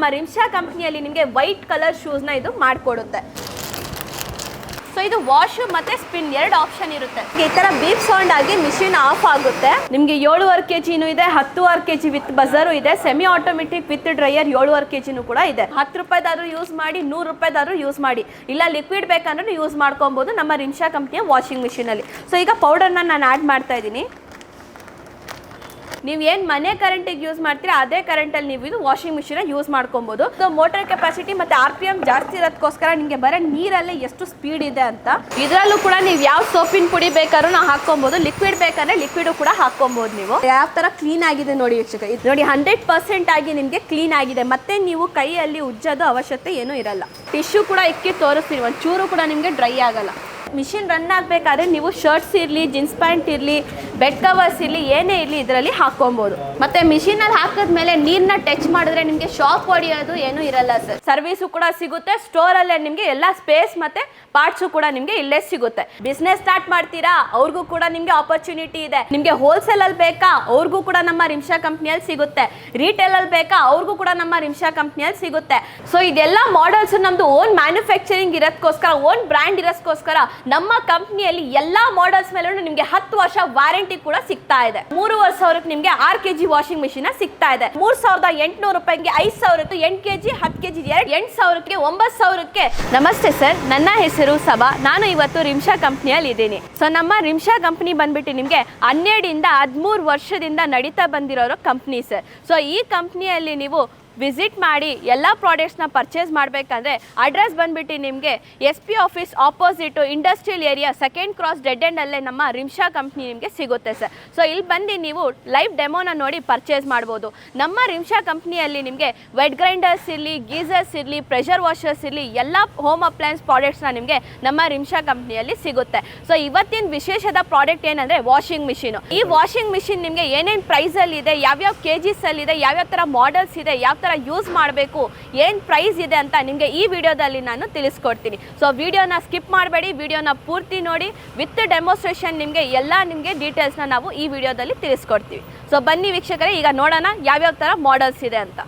ನಮ್ಮ ರಿಮ್ಶಾ ಕಂಪ್ನಿಯಲ್ಲಿ ನಿಮಗೆ ವೈಟ್ ಕಲರ್ ಶೂಸ್ನ ಇದು ಮಾಡಿಕೊಡುತ್ತೆ. ಸೊ ಇದು ವಾಶ್ ಮತ್ತೆ ಸ್ಪಿನ್ ಎರಡು ಆಪ್ಷನ್ ಇರುತ್ತೆ. ಈ ತರ ಬೀಪ್ ಸೌಂಡ್ ಆಗಿ ಮಿಷಿನ್ ಆಫ್ ಆಗುತ್ತೆ. ನಿಮಗೆ ಏಳುವರೆ ಕೆ ಜಿನೂ ಇದೆ, ಹತ್ತುವರೆ ಕೆ ಜಿ ವಿತ್ ಬಜರು ಇದೆ ಸೆಮಿ ಆಟೋಮೆಟಿಕ್ ವಿತ್ ಡ್ರೈಯರ್ ಏಳುವರೆ ಕೆ ಜಿನೂ ಕೂಡ ಇದೆ. ಹತ್ತು ರೂಪಾಯಿದಾದ್ರೂ ಯೂಸ್ ಮಾಡಿ, ನೂರು ರೂಪಾಯಿದಾದ್ರೂ ಯೂಸ್ ಮಾಡಿ. ಇಲ್ಲ ಲಿಕ್ವಿಡ್ ಬೇಕಂದ್ರೂ ಯೂಸ್ ಮಾಡ್ಕೊಬೋದು ನಮ್ಮ ರಿಮ್ಶಾ ಕಂಪ್ನಿಯ ವಾಷಿಂಗ್ ಮಿಷಿನಲ್ಲಿ ಸೊ ಈಗ ಪೌಡರ್ನ ನಾನು ಆ್ಯಡ್ ಮಾಡ್ತಾ ಇದ್ದೀನಿ. ನೀವು ಏನು ಮನೆ ಕರೆಂಟಿಗೆ ಯೂಸ್ ಮಾಡ್ತೀರಾ ಅದೇ ಕರೆಂಟಲ್ಲಿ ನೀವು ಇದು ವಾಷಿಂಗ್ ಮಿಷಿನ್ ಯೂಸ್ ಮಾಡ್ಕೊಬೋದು. ಸೊ ಮೋಟರ್ ಕೆಪಾಸಿಟಿ ಮತ್ತೆ ಆರ್ ಪಿ ಎಂ ಜಾಸ್ತಿ ಇರೋದಕ್ಕೋಸ್ಕರ ನಿಮಗೆ ಬರೀ ನೀರಲ್ಲೇ ಎಷ್ಟು ಸ್ಪೀಡ್ ಇದೆ ಅಂತ ಇದರಲ್ಲೂ ಕೂಡ ನೀವು ಯಾವ ಸೋಪಿನ ಪುಡಿ ಬೇಕಾದ್ರೂ ನಾವು ಹಾಕೊಬೋದು ಲಿಕ್ವಿಡ್ ಬೇಕಂದ್ರೆ ಲಿಕ್ವಿಡ್ ಕೂಡ ಹಾಕೊಬೋದು ನೀವು. ಯಾವ ತರ ಕ್ಲೀನ್ ಆಗಿದೆ ನೋಡಿ ವೀಕ್ಷಕ ಇದು ನೋಡಿ ಹಂಡ್ರೆಡ್ ಪರ್ಸೆಂಟ್ ಆಗಿ ನಿಮಗೆ ಕ್ಲೀನ್ ಆಗಿದೆ. ಮತ್ತೆ ನೀವು ಕೈಯಲ್ಲಿ ಉಜ್ಜೋದು ಅವಶ್ಯಕತೆ ಏನೂ ಇರಲ್ಲ. ಟಿಶ್ಯೂ ಕೂಡ ಇಕ್ಕಿ ತೋರಿಸ್ತೀವಿ ಒಂದು ಚೂರು ಕೂಡ ನಿಮಗೆ ಡ್ರೈ ಆಗಲ್ಲ. ಮಿಷಿನ್ ರನ್ ಆಗಬೇಕಾದ್ರೆ ನೀವು ಶರ್ಟ್ಸ್ ಇರಲಿ, ಜೀನ್ಸ್ ಪ್ಯಾಂಟ್ ಇರಲಿ, ಬೆಡ್ ಕವರ್ಸ್ ಇರಲಿ, ಏನೇ ಇರಲಿ ಇದರಲ್ಲಿ ಹಾಕೊಬೋದು ಮತ್ತೆ ಮಿಷಿನಲ್ಲಿ ಹಾಕಿದ್ಮೇಲೆ ನೀರನ್ನ ಟಚ್ ಮಾಡಿದ್ರೆ ನಿಮಗೆ ಶಾಕ್ ಹೊಡಿಯೋದು ಏನೂ ಇರಲ್ಲ ಸರ್. ಸರ್ವಿಸು ಕೂಡ ಸಿಗುತ್ತೆ, ಸ್ಟೋರಲ್ಲೇ ನಿಮಗೆ ಎಲ್ಲ ಸ್ಪೇಸ್ ಮತ್ತೆ ಪಾರ್ಟ್ಸು ಕೂಡ ನಿಮಗೆ ಇಲ್ಲೇ ಸಿಗುತ್ತೆ. ಬಿಸ್ನೆಸ್ ಸ್ಟಾರ್ಟ್ ಮಾಡ್ತೀರಾ, ಅವ್ರಿಗೂ ಕೂಡ ನಿಮಗೆ ಆಪರ್ಚುನಿಟಿ ಇದೆ. ನಿಮಗೆ ಹೋಲ್ಸೇಲಲ್ಲಿ ಬೇಕಾ, ಅವ್ರಿಗೂ ಕೂಡ ನಮ್ಮ ರಿಮ್ಶಾ ಕಂಪ್ನಿಯಲ್ಲಿ ಸಿಗುತ್ತೆ. ರೀಟೇಲಲ್ಲಿ ಬೇಕಾ, ಅವ್ರಿಗೂ ಕೂಡ ನಮ್ಮ ರಿಮ್ಶಾ ಕಂಪ್ನಿಯಲ್ಲಿ ಸಿಗುತ್ತೆ. ಸೊ ಇದೆಲ್ಲ ಮಾಡಲ್ಸ್ ನಮ್ಮದು ಓನ್ ಮ್ಯಾನುಫ್ಯಾಕ್ಚರಿಂಗ್ ಇರೋದಕ್ಕೋಸ್ಕರ ಓನ್ ಬ್ರ್ಯಾಂಡ್ ಇರೋದಕ್ಕೋಸ್ಕರ ನಮ್ಮ ಕಂಪ್ನಿಯಲ್ಲಿ ಎಲ್ಲಾ ಮಾಡೆಲ್ಸ್ ಮೇಲೂ ನಿಮಗೆ ಹತ್ತು ವರ್ಷ ವಾರಂಟಿ ಕೂಡ ಸಿಗ್ತಾ ಇದೆ. ಮೂರುವರೆ ಸಾವಿರಕ್ಕೆ ನಿಮಗೆ ಆರ್ ಕೆಜಿ ವಾಷಿಂಗ್ ಮಿಷಿನ್ ಸಿಗ್ತಾ ಇದೆ. ಮೂರ್ ಸಾವಿರದ ಎಂಟುನೂರು ರೂಪಾಯಿಗೆ ಐದು ಸಾವಿರದ್ದು ಎಂಟು ಕೆಜಿ, ಹತ್ತು ಕೆಜಿ ಎರಡು ಎಂಟು ಸಾವಿರಕ್ಕೆ, ಒಂಬತ್ತು ಸಾವಿರಕ್ಕೆ. ನಮಸ್ತೆ ಸರ್, ನನ್ನ ಹೆಸರು ಸಭಾ. ನಾನು ಇವತ್ತು ರಿಮ್ಶಾ ಕಂಪ್ನಿಯಲ್ಲಿ ಇದ್ದೀನಿ. ಸೊ ನಮ್ಮ ರಿಮ್ಶಾ ಕಂಪ್ನಿ ಬಂದ್ಬಿಟ್ಟು ನಿಮಗೆ ಹನ್ನೆರಡಿಂದ ಹದಿಮೂರು ವರ್ಷದಿಂದ ನಡೀತಾ ಬಂದಿರೋ ಕಂಪ್ನಿ ಸರ್. ಸೊ ಈ ಕಂಪ್ನಿಯಲ್ಲಿ ನೀವು ವಿಸಿಟ್ ಮಾಡಿ ಎಲ್ಲ ಪ್ರಾಡಕ್ಟ್ಸ್ನ ಪರ್ಚೇಸ್ ಮಾಡಬೇಕಂದ್ರೆ ಅಡ್ರೆಸ್ ಬಂದ್ಬಿಟ್ಟು ನಿಮಗೆ S P office opposite industrial area second cross dead ಎಂಡಲ್ಲೇ ನಮ್ಮ ರಿಮ್ಷಾ ಕಂಪ್ನಿ ನಿಮಗೆ ಸಿಗುತ್ತೆ ಸರ್ ಸೊ ಇಲ್ಲಿ ಬಂದು ನೀವು ಲೈವ್ ಡೆಮೋನ ನೋಡಿ ಪರ್ಚೇಸ್ ಮಾಡ್ಬೋದು. ನಮ್ಮ ರಿಮ್ಶಾ ಕಂಪ್ನಿಯಲ್ಲಿ ನಿಮಗೆ ವೆಟ್ ಗ್ರೈಂಡರ್ಸ್ ಇರಲಿ ಗೀಸರ್ಸ್ ಇರಲಿ ಪ್ರೆಷರ್ ವಾಷರ್ಸ್ ಇರಲಿ, ಎಲ್ಲ ಹೋಮ್ ಅಪ್ಲಯನ್ಸ್ ಪ್ರಾಡಕ್ಟ್ಸ್ನ ನಿಮಗೆ ನಮ್ಮ ರಿಮ್ಷಾ ಕಂಪ್ನಿಯಲ್ಲಿ ಸಿಗುತ್ತೆ. ಸೊ ಇವತ್ತಿನ ವಿಶೇಷದ ಪ್ರಾಡಕ್ಟ್ ಏನಂದರೆ ವಾಷಿಂಗ್ ಮಿಷಿನು ಈ ವಾಷಿಂಗ್ ಮಿಷಿನ್ ನಿಮಗೆ ಏನೇನು ಪ್ರೈಸಲ್ಲಿ ಇದೆ, ಯಾವ್ಯಾವ ಕೆ ಜಿಸಲ್ಲಿದೆ ಯಾವ್ಯಾವ ಥರ ಮಾಡೆಲ್ಸ್ ಇದೆ, ಯಾವ ಥರ ಯೂಸ್ ಮಾಡಬೇಕು, ಏನು ಪ್ರೈಸ್ ಇದೆ ಅಂತ ನಿಮಗೆ ಈ ವಿಡಿಯೋದಲ್ಲಿ ನಾನು ತಿಳಿಸ್ಕೊಡ್ತೀನಿ. ಸೊ ವಿಡಿಯೋನ ಸ್ಕಿಪ್ ಮಾಡಬೇಡಿ, ವಿಡಿಯೋನ ಪೂರ್ತಿ ನೋಡಿ ವಿತ್ ಡೆಮೋಸ್ಟ್ರೇಷನ್ ನಿಮಗೆ ಎಲ್ಲ ನಿಮಗೆ ಡೀಟೇಲ್ಸ್ನ ನಾವು ಈ ವಿಡಿಯೋದಲ್ಲಿ ತಿಳಿಸ್ಕೊಡ್ತೀವಿ. ಸೊ ಬನ್ನಿ ವೀಕ್ಷಕರೇ, ಈಗ ನೋಡೋಣ ಯಾವ್ಯಾವ ಥರ ಮಾಡಲ್ಸ್ ಇದೆ ಅಂತ.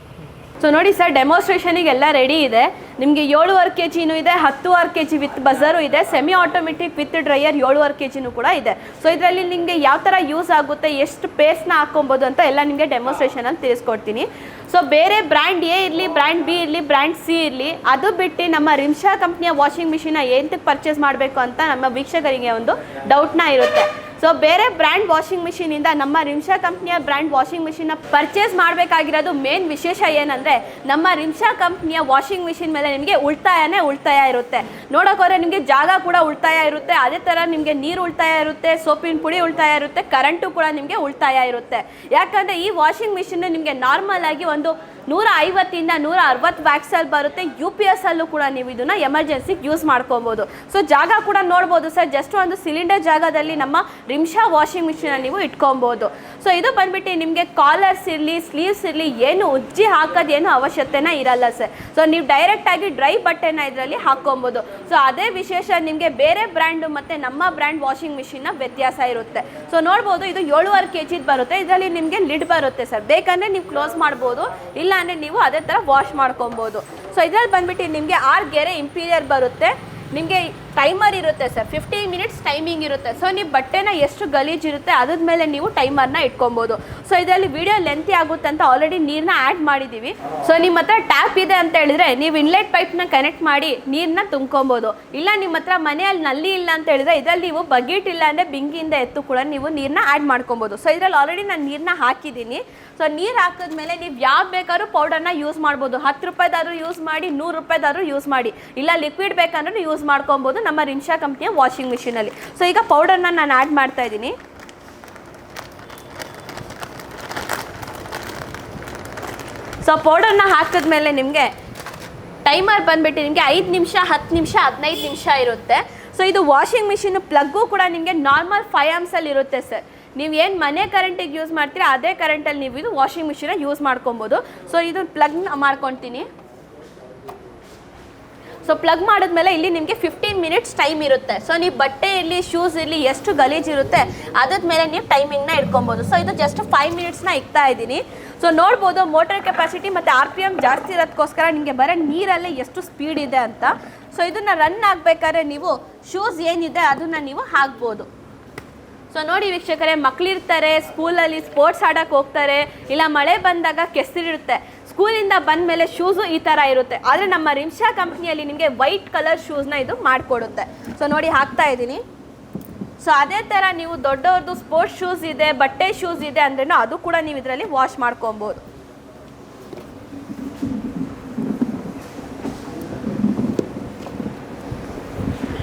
ಸೊ ನೋಡಿ ಸರ್ ಡೆಮೋಸ್ಟ್ರೇಷನಿಗೆಲ್ಲ ರೆಡಿ ಇದೆ. ನಿಮಗೆ ಏಳುವರೆ ಕೆ ಜಿನೂ ಇದೆ, ಹತ್ತುವರೆ ಕೆ ಜಿ ವಿತ್ ಬಜರು ಇದೆ ಸೆಮಿ ಆಟೋಮೆಟಿಕ್ ವಿತ್ ಡ್ರೈಯರ್ ಏಳುವರೆ ಕೆ ಜಿನೂ ಕೂಡ ಇದೆ. ಸೊ ಇದರಲ್ಲಿ ನಿಮಗೆ ಯಾವ ಥರ ಯೂಸ್ ಆಗುತ್ತೆ, ಎಷ್ಟು ಪೇಸ್ನ ಹಾಕೊಬೋದು ಅಂತ ಎಲ್ಲ ನಿಮಗೆ ಡೆಮೋಸ್ಟ್ರೇಷನಲ್ಲಿ ತಿಳಿಸ್ಕೊಡ್ತೀನಿ. ಸೊ ಬೇರೆ ಬ್ರ್ಯಾಂಡ್ ಎ ಇರಲಿ ಬ್ರ್ಯಾಂಡ್ ಬಿ ಇರಲಿ ಬ್ರ್ಯಾಂಡ್ ಸಿ ಇರಲಿ, ಅದು ಬಿಟ್ಟು ನಮ್ಮ ರಿಮ್ಷಾ ಕಂಪ್ನಿಯ ವಾಷಿಂಗ್ ಮಿಷಿನ ಏನಕ್ಕೆ ಪರ್ಚೇಸ್ ಮಾಡಬೇಕು ಅಂತ ನಮ್ಮ ವೀಕ್ಷಕರಿಗೆ ಒಂದು ಡೌಟ್ನ ಇರುತ್ತೆ. ಸೊ ಬೇರೆ ಬ್ರ್ಯಾಂಡ್ ವಾಷಿಂಗ್ ಮಿಷಿನಿಂದ ನಮ್ಮ ರಿಮ್ಷಾ ಕಂಪ್ನಿಯ ಬ್ರ್ಯಾಂಡ್ ವಾಷಿಂಗ್ ಮಿಷಿನ್ನ ಪರ್ಚೇಸ್ ಮಾಡಬೇಕಾಗಿರೋದು ಮೇನ್ ವಿಶೇಷ ಏನಂದರೆ ನಮ್ಮ ರಿಮ್ಷಾ ಕಂಪ್ನಿಯ ವಾಷಿಂಗ್ ಮಿಷಿನ್ ಮೇಲೆ ನಿಮಗೆ ಉಳಿತಾಯನೇ ಉಳಿತಾಯ ಇರುತ್ತೆ. ನೋಡೋಕೋದ್ರೆ ನಿಮಗೆ ಜಾಗ ಕೂಡ ಉಳಿತಾಯ ಇರುತ್ತೆ. ಅದೇ ಥರ ನಿಮಗೆ ನೀರು ಉಳಿತಾಯ ಇರುತ್ತೆ, ಸೋಪಿನ ಪುಡಿ ಉಳಿತಾಯ ಇರುತ್ತೆ ಕರೆಂಟು ಕೂಡ ನಿಮಗೆ ಉಳಿತಾಯ ಇರುತ್ತೆ. ಯಾಕಂದರೆ ಈ ವಾಷಿಂಗ್ ಮಿಷಿನ್ ನಿಮಗೆ ನಾರ್ಮಲ್ ಆಗಿ ಒಂದು ನೂರ ಐವತ್ತಿಂದ ನೂರ ಅರವತ್ತು ವ್ಯಾಕ್ಸಲ್ಲಿ ಬರುತ್ತೆ. ಯು ಪಿ ಎಸ್ ಅಲ್ಲೂ ಕೂಡ ನೀವು ಇದನ್ನ ಎಮರ್ಜೆನ್ಸಿಗೆ ಯೂಸ್ ಮಾಡ್ಕೊಬೋದು. ಸೊ ಜಾಗ ಕೂಡ ನೋಡ್ಬೋದು ಸರ್. ಜಸ್ಟ್ ಒಂದು ಸಿಲಿಂಡರ್ ಜಾಗದಲ್ಲಿ ನಮ್ಮ ರಿಮ್ಷಾ ವಾಷಿಂಗ್ ಮಿಷಿನಲ್ಲಿ ನೀವು ಇಟ್ಕೊಬೋದು. ಸೊ ಇದು ಬಂದ್ಬಿಟ್ಟು ನಿಮಗೆ ಕಾಲರ್ಸ್ ಇರಲಿ ಸ್ಲೀವ್ಸ್ ಇರಲಿ, ಏನು ಉಜ್ಜಿ ಹಾಕೋದೇನು ಅವಶ್ಯಕತೆನೇ ಇರಲ್ಲ ಸರ್. ಸೊ ನೀವು ಡೈರೆಕ್ಟಾಗಿ ಡ್ರೈ ಬಟ್ಟೆನ ಇದರಲ್ಲಿ ಹಾಕ್ಕೊಬೋದು. ಸೊ ಅದೇ ವಿಶೇಷ ನಿಮಗೆ ಬೇರೆ ಬ್ರ್ಯಾಂಡು ಮತ್ತು ನಮ್ಮ ಬ್ರ್ಯಾಂಡ್ ವಾಷಿಂಗ್ ಮಿಷಿನ್ನ ವ್ಯತ್ಯಾಸ ಇರುತ್ತೆ. ಸೊ ನೋಡ್ಬೋದು ಇದು ಏಳುವರೆ ಕೆ ಜಿದು ಬರುತ್ತೆ. ಇದರಲ್ಲಿ ನಿಮಗೆ ಲಿಡ್ ಬರುತ್ತೆ ಸರ್. ಬೇಕಂದ್ರೆ ನೀವು ಕ್ಲೋಸ್ ಮಾಡ್ಬೋದು. ಇಲ್ಲ ಅಂದರೆ ನೀವು ಅದೇ ಥರ ವಾಶ್ ಮಾಡ್ಕೊಬೋದು. ಸೊ ಇದರಲ್ಲಿ ಬಂದ್ಬಿಟ್ಟು ನಿಮಗೆ ಆರು ಗೆರೆ ಇಂಪೀರಿಯರ್ ಬರುತ್ತೆ. ನಿಮಗೆ ಟೈಮರ್ ಇರುತ್ತೆ ಸರ್ ಫಿಫ್ಟೀನ್ ಮಿನಿಟ್ಸ್ ಟೈಮಿಂಗ್ ಇರುತ್ತೆ. ಸೊ ನೀವು ಬಟ್ಟೆನ ಎಷ್ಟು ಗಲೀಜ್ ಇರುತ್ತೆ, ಅದ್ರ ಮೇಲೆ ನೀವು ಟೈಮರ್ನ ಇಟ್ಕೊಬೋದು. ಸೊ ಇದರಲ್ಲಿ ವಿಡಿಯೋ ಲೆಂತಿ ಆಗುತ್ತೆ ಅಂತ ಆಲ್ರೆಡಿ ನೀರನ್ನ ಆ್ಯಡ್ ಮಾಡಿದ್ದೀವಿ ಸೊ ನಿಮ್ಮ ಹತ್ರ ಟ್ಯಾಪ್ ಇದೆ ಅಂತ ಹೇಳಿದ್ರೆ, ನೀವು ಇನ್ಲೆಟ್ ಪೈಪ್ನ ಕನೆಕ್ಟ್ ಮಾಡಿ ನೀರನ್ನ ತುಂಬ್ಕೊಬೋದು. ಇಲ್ಲ ನಿಮ್ಮ ಹತ್ರ ಮನೆಯಲ್ಲಿ ನಲ್ಲಿ ಇಲ್ಲ ಅಂತ ಹೇಳಿದ್ರೆ, ಇದರಲ್ಲಿ ನೀವು ಬಕೆಟ್ ಇಲ್ಲ ಅಂದರೆ ಬಿಂಗಿಯಿಂದ ಎತ್ತು ಕೂಡ ನೀವು ನೀರನ್ನ ಆ್ಯಡ್ ಮಾಡ್ಕೊಬೋದು. ಸೊ ಇದರಲ್ಲಿ ಆಲ್ರೆಡಿ ನಾನು ನೀರನ್ನ ಹಾಕಿದ್ದೀನಿ. ಸೊ ನೀರು ಹಾಕಿದ್ಮೇಲೆ ನೀವು ಯಾವ ಬೇಕಾದ್ರೂ ಪೌಡರ್ನ ಯೂಸ್ ಮಾಡ್ಬೋದು. ಹತ್ತು ರೂಪಾಯಿದಾದ್ರೂ ಯೂಸ್ ಮಾಡಿ, ನೂರು ರೂಪಾಯಿದಾದ್ರೂ ಯೂಸ್ ಮಾಡಿ. ಇಲ್ಲ ಲಿಕ್ವಿಡ್ ಬೇಕಂದ್ರೂ ಯೂಸ್ ಮಾಡ್ಕೊಬೋದು. ನಮ್ಮ ರಿನ್ಶಾ ಕಂಪ್ನಿಯ ವಾಷಿಂಗ್ ಮಿಷಿನಲ್ಲಿ. ಸೊ ಈಗ ಪೌಡರ್ನ ನಾನು ಆ್ಯಡ್ ಮಾಡ್ತಾ ಇದ್ದೀನಿ. ಸೊ ಪೌಡರ್ನ ಹಾಕಿದ್ಮೇಲೆ ನಿಮಗೆ ಟೈಮರ್ ಬಂದ್ಬಿಟ್ಟು ನಿಮಗೆ ಐದು ನಿಮಿಷ, ಹತ್ತು ನಿಮಿಷ, ಹದಿನೈದು ನಿಮಿಷ ಇರುತ್ತೆ. ಸೊ ಇದು ವಾಷಿಂಗ್ ಮಿಷಿನ್ ಪ್ಲಗ್ಗು ಕೂಡ ನಿಮಗೆ ನಾರ್ಮಲ್ ಫೈವ್ ಆಮ್ಸಲ್ಲಿ ಇರುತ್ತೆ ಸರ್ ನೀವು ಏನು ಮನೆ ಕರೆಂಟಿಗೆ ಯೂಸ್ ಮಾಡ್ತೀರಾ, ಅದೇ ಕರೆಂಟಲ್ಲಿ ನೀವು ಇದು ವಾಷಿಂಗ್ ಮಿಷಿನ ಯೂಸ್ ಮಾಡ್ಕೊಬೋದು. ಸೊ ಇದು ಪ್ಲಗ್ನ ಮಾಡ್ಕೊತೀನಿ. ಸೊ ಪ್ಲಗ್ ಮಾಡಿದ್ಮೇಲೆ ಇಲ್ಲಿ ನಿಮಗೆ ಫಿಫ್ಟೀನ್ ಮಿನಿಟ್ಸ್ ಟೈಮ್ ಇರುತ್ತೆ. ಸೊ ನೀವು ಬಟ್ಟೆ ಇರಲಿ ಶೂಸ್ ಇರಲಿ ಎಷ್ಟು ಗಲೀಜ್ ಇರುತ್ತೆ ಅದ್ರ ಮೇಲೆ ನೀವು ಟೈಮಿಂಗ್ನ ಇಟ್ಕೊಬೋದು. ಸೊ ಇದು ಜಸ್ಟ್ ಫೈವ್ ಮಿನಿಟ್ಸ್ನ ಇಕ್ತಾ ಇದ್ದೀನಿ. ಸೊ ನೋಡ್ಬೋದು ಮೋಟರ್ ಕೆಪಾಸಿಟಿ ಮತ್ತು ಆರ್ ಪಿ ಎಂ ಜಾಸ್ತಿ ಇರೋದಕ್ಕೋಸ್ಕರ ನಿಮಗೆ ಬರೋ ನೀರಲ್ಲೇ ಎಷ್ಟು ಸ್ಪೀಡ್ ಇದೆ ಅಂತ. ಸೊ ಇದನ್ನು ರನ್ ಆಗಬೇಕಾದ್ರೆ ನೀವು ಶೂಸ್ ಏನಿದೆ ಅದನ್ನು ನೀವು ಹಾಕ್ಬೋದು. ಸೊ ನೋಡಿ ವೀಕ್ಷಕರೇ ಮಕ್ಕಳಿರ್ತಾರೆ ಸ್ಕೂಲಲ್ಲಿ ಸ್ಪೋರ್ಟ್ಸ್ ಆಡೋಕ್ಕೆ ಹೋಗ್ತಾರೆ, ಇಲ್ಲ ಮಳೆ ಬಂದಾಗ ಕೆಸರಿರುತ್ತೆ. ಸ್ಕೂಲಿಂದ ಬಂದ ಮೇಲೆ ಶೂಸು ಈ ಥರ ಇರುತ್ತೆ. ಆದರೆ ನಮ್ಮ ರಿಮ್ಶಾ ಕಂಪ್ನಿಯಲ್ಲಿ ನಿಮಗೆ ವೈಟ್ ಕಲರ್ ಶೂಸ್ನ ಇದು ಮಾಡಿಕೊಡುತ್ತೆ. ಸೊ ನೋಡಿ ಹಾಕ್ತಾ ಇದ್ದೀನಿ. ಸೊ ಅದೇ ಥರ ನೀವು ದೊಡ್ಡವ್ರದ್ದು ಸ್ಪೋರ್ಟ್ಸ್ ಶೂಸ್ ಇದೆ, ಬಟ್ಟೆ ಶೂಸ್ ಇದೆ ಅಂದ್ರೂ ಅದು ಕೂಡ ನೀವು ಇದರಲ್ಲಿ ವಾಶ್ ಮಾಡ್ಕೊಬೋದು.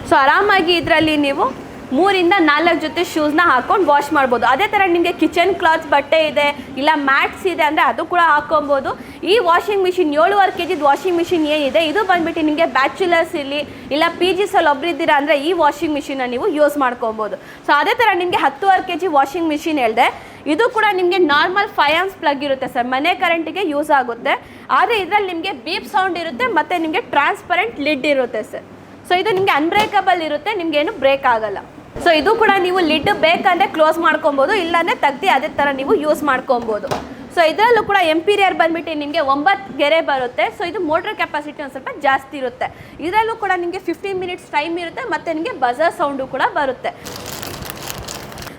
ಸೊ ಆರಾಮಾಗಿ ಇದರಲ್ಲಿ ನೀವು ಮೂರಿಂದ ನಾಲ್ಕು ಜೊತೆ ಶೂಸ್ನ ಹಾಕೊಂಡು ವಾಶ್ ಮಾಡ್ಬೋದು. ಅದೇ ಥರ ನಿಮಗೆ ಕಿಚನ್ ಕ್ಲಾತ್ ಬಟ್ಟೆ ಇದೆ, ಇಲ್ಲ ಮ್ಯಾಟ್ಸ್ ಇದೆ ಅಂದರೆ ಅದು ಕೂಡ ಹಾಕೊಬೋದು ಈ ವಾಷಿಂಗ್ ಮಿಷಿನ್ ಏಳುವರೆ ಕೆ ಜಿದು ವಾಷಿಂಗ್ ಮಿಷಿನ್ ಏನಿದೆ, ಇದು ಬಂದ್ಬಿಟ್ಟು ನಿಮಗೆ ಬ್ಯಾಚುಲರ್ಸ್ ಇಲ್ಲಿ ಇಲ್ಲ ಪಿ ಜಿಸಲ್ಲಿ ಒಬ್ಬರಿದ್ದೀರಾ ಅಂದರೆ ಈ ವಾಷಿಂಗ್ ಮಿಷಿನ್ನ ನೀವು ಯೂಸ್ ಮಾಡ್ಕೊಬೋದು. ಸೊ ಅದೇ ಥರ ನಿಮಗೆ ಹತ್ತುವರೆ ಕೆ ಜಿ ವಾಷಿಂಗ್ ಮಿಷಿನ್ ಹೇಳಿದೆ, ಇದು ಕೂಡ ನಿಮಗೆ ನಾರ್ಮಲ್ ಫೈಯಾನ್ಸ್ ಪ್ಲಗ್ ಇರುತ್ತೆ ಸರ್, ಮನೆ ಕರೆಂಟಿಗೆ ಯೂಸ್ ಆಗುತ್ತೆ. ಆದರೆ ಇದರಲ್ಲಿ ನಿಮಗೆ ಬೀಪ್ ಸೌಂಡ್ ಇರುತ್ತೆ ಮತ್ತು ನಿಮಗೆ ಟ್ರಾನ್ಸ್ಪರೆಂಟ್ ಲಿಡ್ ಇರುತ್ತೆ ಸರ್. ಸೊ ಇದು ನಿಮಗೆ ಅನ್ಬ್ರೇಕಬಲ್ ಇರುತ್ತೆ ನಿಮಗೇನು ಬ್ರೇಕ್ ಆಗಲ್ಲ. ಸೊ ಇದು ಕೂಡ ನೀವು ಲಿಡ್ ಬೇಕಂದ್ರೆ ಕ್ಲೋಸ್ ಮಾಡ್ಕೊಬೋದು, ಇಲ್ಲಾಂದ್ರೆ ತೆಗ್ದು ಅದೇ ಥರ ನೀವು ಯೂಸ್ ಮಾಡ್ಕೊಬೋದು. ಸೊ ಇದರಲ್ಲೂ ಕೂಡ ಎಂಪೀರಿಯರ್ ಬಂದ್ಬಿಟ್ಟು ನಿಮಗೆ ಒಂಬತ್ತು ಗೆರೆ ಬರುತ್ತೆ. ಸೊ ಇದು ಮೋಟ್ರ್ ಕೆಪಾಸಿಟಿ ಒಂದು ಸ್ವಲ್ಪ ಜಾಸ್ತಿ ಇರುತ್ತೆ. ಇದರಲ್ಲೂ ಕೂಡ ನಿಮಗೆ ಫಿಫ್ಟೀನ್ ಮಿನಿಟ್ಸ್ ಟೈಮ್ ಇರುತ್ತೆ ಮತ್ತು ನಿಮಗೆ ಬಜರ್ ಸೌಂಡು ಕೂಡ ಬರುತ್ತೆ.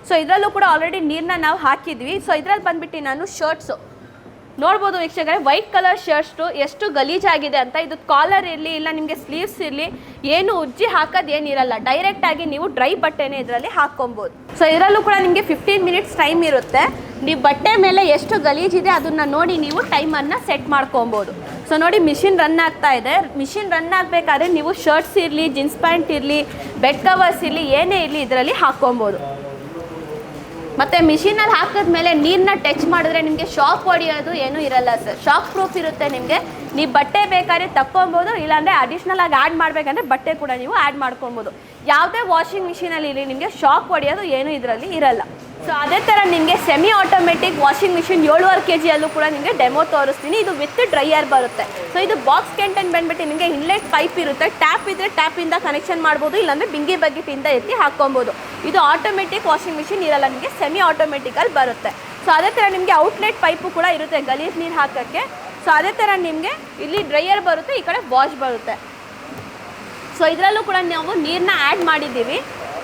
ಸೊ ಇದರಲ್ಲೂ ಕೂಡ ಆಲ್ರೆಡಿ ನೀರನ್ನ ನಾವು ಹಾಕಿದ್ವಿ. ಸೊ ಇದರಲ್ಲಿ ಬಂದ್ಬಿಟ್ಟು ನಾನು ಶರ್ಟ್ಸು ನೋಡ್ಬೋದು ವೀಕ್ಷಕರೇ ವೈಟ್ ಕಲರ್ ಶರ್ಟ್ಸು ಎಷ್ಟು ಗಲೀಜಾಗಿದೆ ಅಂತ. ಇದು ಕಾಲರ್ ಇರಲಿ, ಇಲ್ಲ ನಿಮಗೆ ಸ್ಲೀವ್ಸ್ ಇರಲಿ, ಏನು ಉಜ್ಜಿ ಹಾಕೋದು ಏನಿರಲ್ಲ ಡೈರೆಕ್ಟಾಗಿ ನೀವು ಡ್ರೈ ಬಟ್ಟೆನೇ ಇದರಲ್ಲಿ ಹಾಕ್ಕೊಬೋದು. ಸೊ ಇದರಲ್ಲೂ ಕೂಡ ನಿಮಗೆ ಫಿಫ್ಟೀನ್ ಮಿನಿಟ್ಸ್ ಟೈಮ್ ಇರುತ್ತೆ. ನೀವು ಬಟ್ಟೆ ಮೇಲೆ ಎಷ್ಟು ಗಲೀಜಿದೆ ಅದನ್ನು ನೋಡಿ ನೀವು ಟೈಮನ್ನು ಸೆಟ್ ಮಾಡ್ಕೊಬೋದು. ಸೊ ನೋಡಿ ಮಿಷಿನ್ ರನ್ ಆಗ್ತಾ ಇದೆ. ಮಿಷಿನ್ ರನ್ ಆಗಬೇಕಾದ್ರೆ ನೀವು ಶರ್ಟ್ಸ್ ಇರಲಿ ಜೀನ್ಸ್ ಪ್ಯಾಂಟ್ ಇರಲಿ ಬೆಡ್ ಕವರ್ಸ್ ಇರಲಿ, ಏನೇ ಇರಲಿ, ಇದರಲ್ಲಿ ಹಾಕ್ಕೊಬೋದು. ಮತ್ತು ಮಿಷಿನಲ್ಲಿ ಹಾಕಿದ್ಮೇಲೆ ನೀರನ್ನ ಟಚ್ ಮಾಡಿದ್ರೆ ನಿಮಗೆ ಶಾಕ್ ಹೊಡಿಯೋದು ಏನೂ ಇರಲ್ಲ ಸರ್ ಶಾಕ್ ಪ್ರೂಫ್ ಇರುತ್ತೆ ನಿಮಗೆ. ನೀವು ಬಟ್ಟೆ ಬೇಕಾದ್ರೆ ತಕ್ಕೊಬೋದು, ಇಲ್ಲಾಂದರೆ ಅಡಿಷ್ನಲ್ ಆಗಿ ಆ್ಯಡ್ ಮಾಡಬೇಕಂದ್ರೆ ಬಟ್ಟೆ ಕೂಡ ನೀವು ಆ್ಯಡ್ ಮಾಡ್ಕೊಬೋದು. ಯಾವುದೇ ವಾಷಿಂಗ್ ಮಿಷಿನಲ್ಲಿ ಇಲ್ಲಿ ನಿಮಗೆ ಶಾಕ್ ಹೊಡಿಯೋದು ಏನೂ ಇದರಲ್ಲಿ ಇರಲ್ಲ. ಸೊ ಅದೇ ಥರ ನಿಮಗೆ ಸೆಮಿ ಆಟೋಮೆಟಿಕ್ ವಾಷಿಂಗ್ ಮಿಷಿನ್ ಏಳುವರೆ ಕೆ ಜಿಯಲ್ಲೂ ಕೂಡ ನಿಮಗೆ ಡೆಮೋ ತೋರಿಸ್ತೀನಿ. ಇದು ವಿತ್ ಡ್ರೈಯರ್ ಬರುತ್ತೆ. ಸೊ ಇದು ಬಾಕ್ಸ್ ಕೆಂಟನ್ ಬಂದ್ಬಿಟ್ಟು ನಿಮಗೆ ಇನ್ಲೆಟ್ ಪೈಪ್ ಇರುತ್ತೆ. ಟ್ಯಾಪ್ ಇದ್ದರೆ ಟ್ಯಾಪಿಂದ ಕನೆಕ್ಷನ್ ಮಾಡ್ಬೋದು, ಇಲ್ಲಾಂದರೆ ಬಿಂಗಿ ಬಗ್ಗೆಟಿಂದ ಎತ್ತಿ ಹಾಕ್ಕೊಬೋದು. ಇದು ಆಟೋಮೆಟಿಕ್ ವಾಷಿಂಗ್ ಮಿಷಿನ್ ಇರಲ್ಲ ನಿಮಗೆ ಸೆಮಿ ಆಟೋಮೆಟಿಕಲ್ಲಿ ಬರುತ್ತೆ. ಸೊ ಅದೇ ಥರ ನಿಮಗೆ ಔಟ್ಲೆಟ್ ಪೈಪು ಕೂಡ ಇರುತ್ತೆ, ಗಲೀಜ್ ನೀರು ಹಾಕೋಕ್ಕೆ. ಸೊ ಅದೇ ಥರ ನಿಮಗೆ ಇಲ್ಲಿ ಡ್ರೈಯರ್ ಬರುತ್ತೆ, ಈ ಕಡೆ ವಾಶ್ ಬರುತ್ತೆ. ಸೊ ಇದರಲ್ಲೂ ಕೂಡ ನಾವು ನೀರನ್ನ ಆ್ಯಡ್ ಮಾಡಿದ್ದೀವಿ.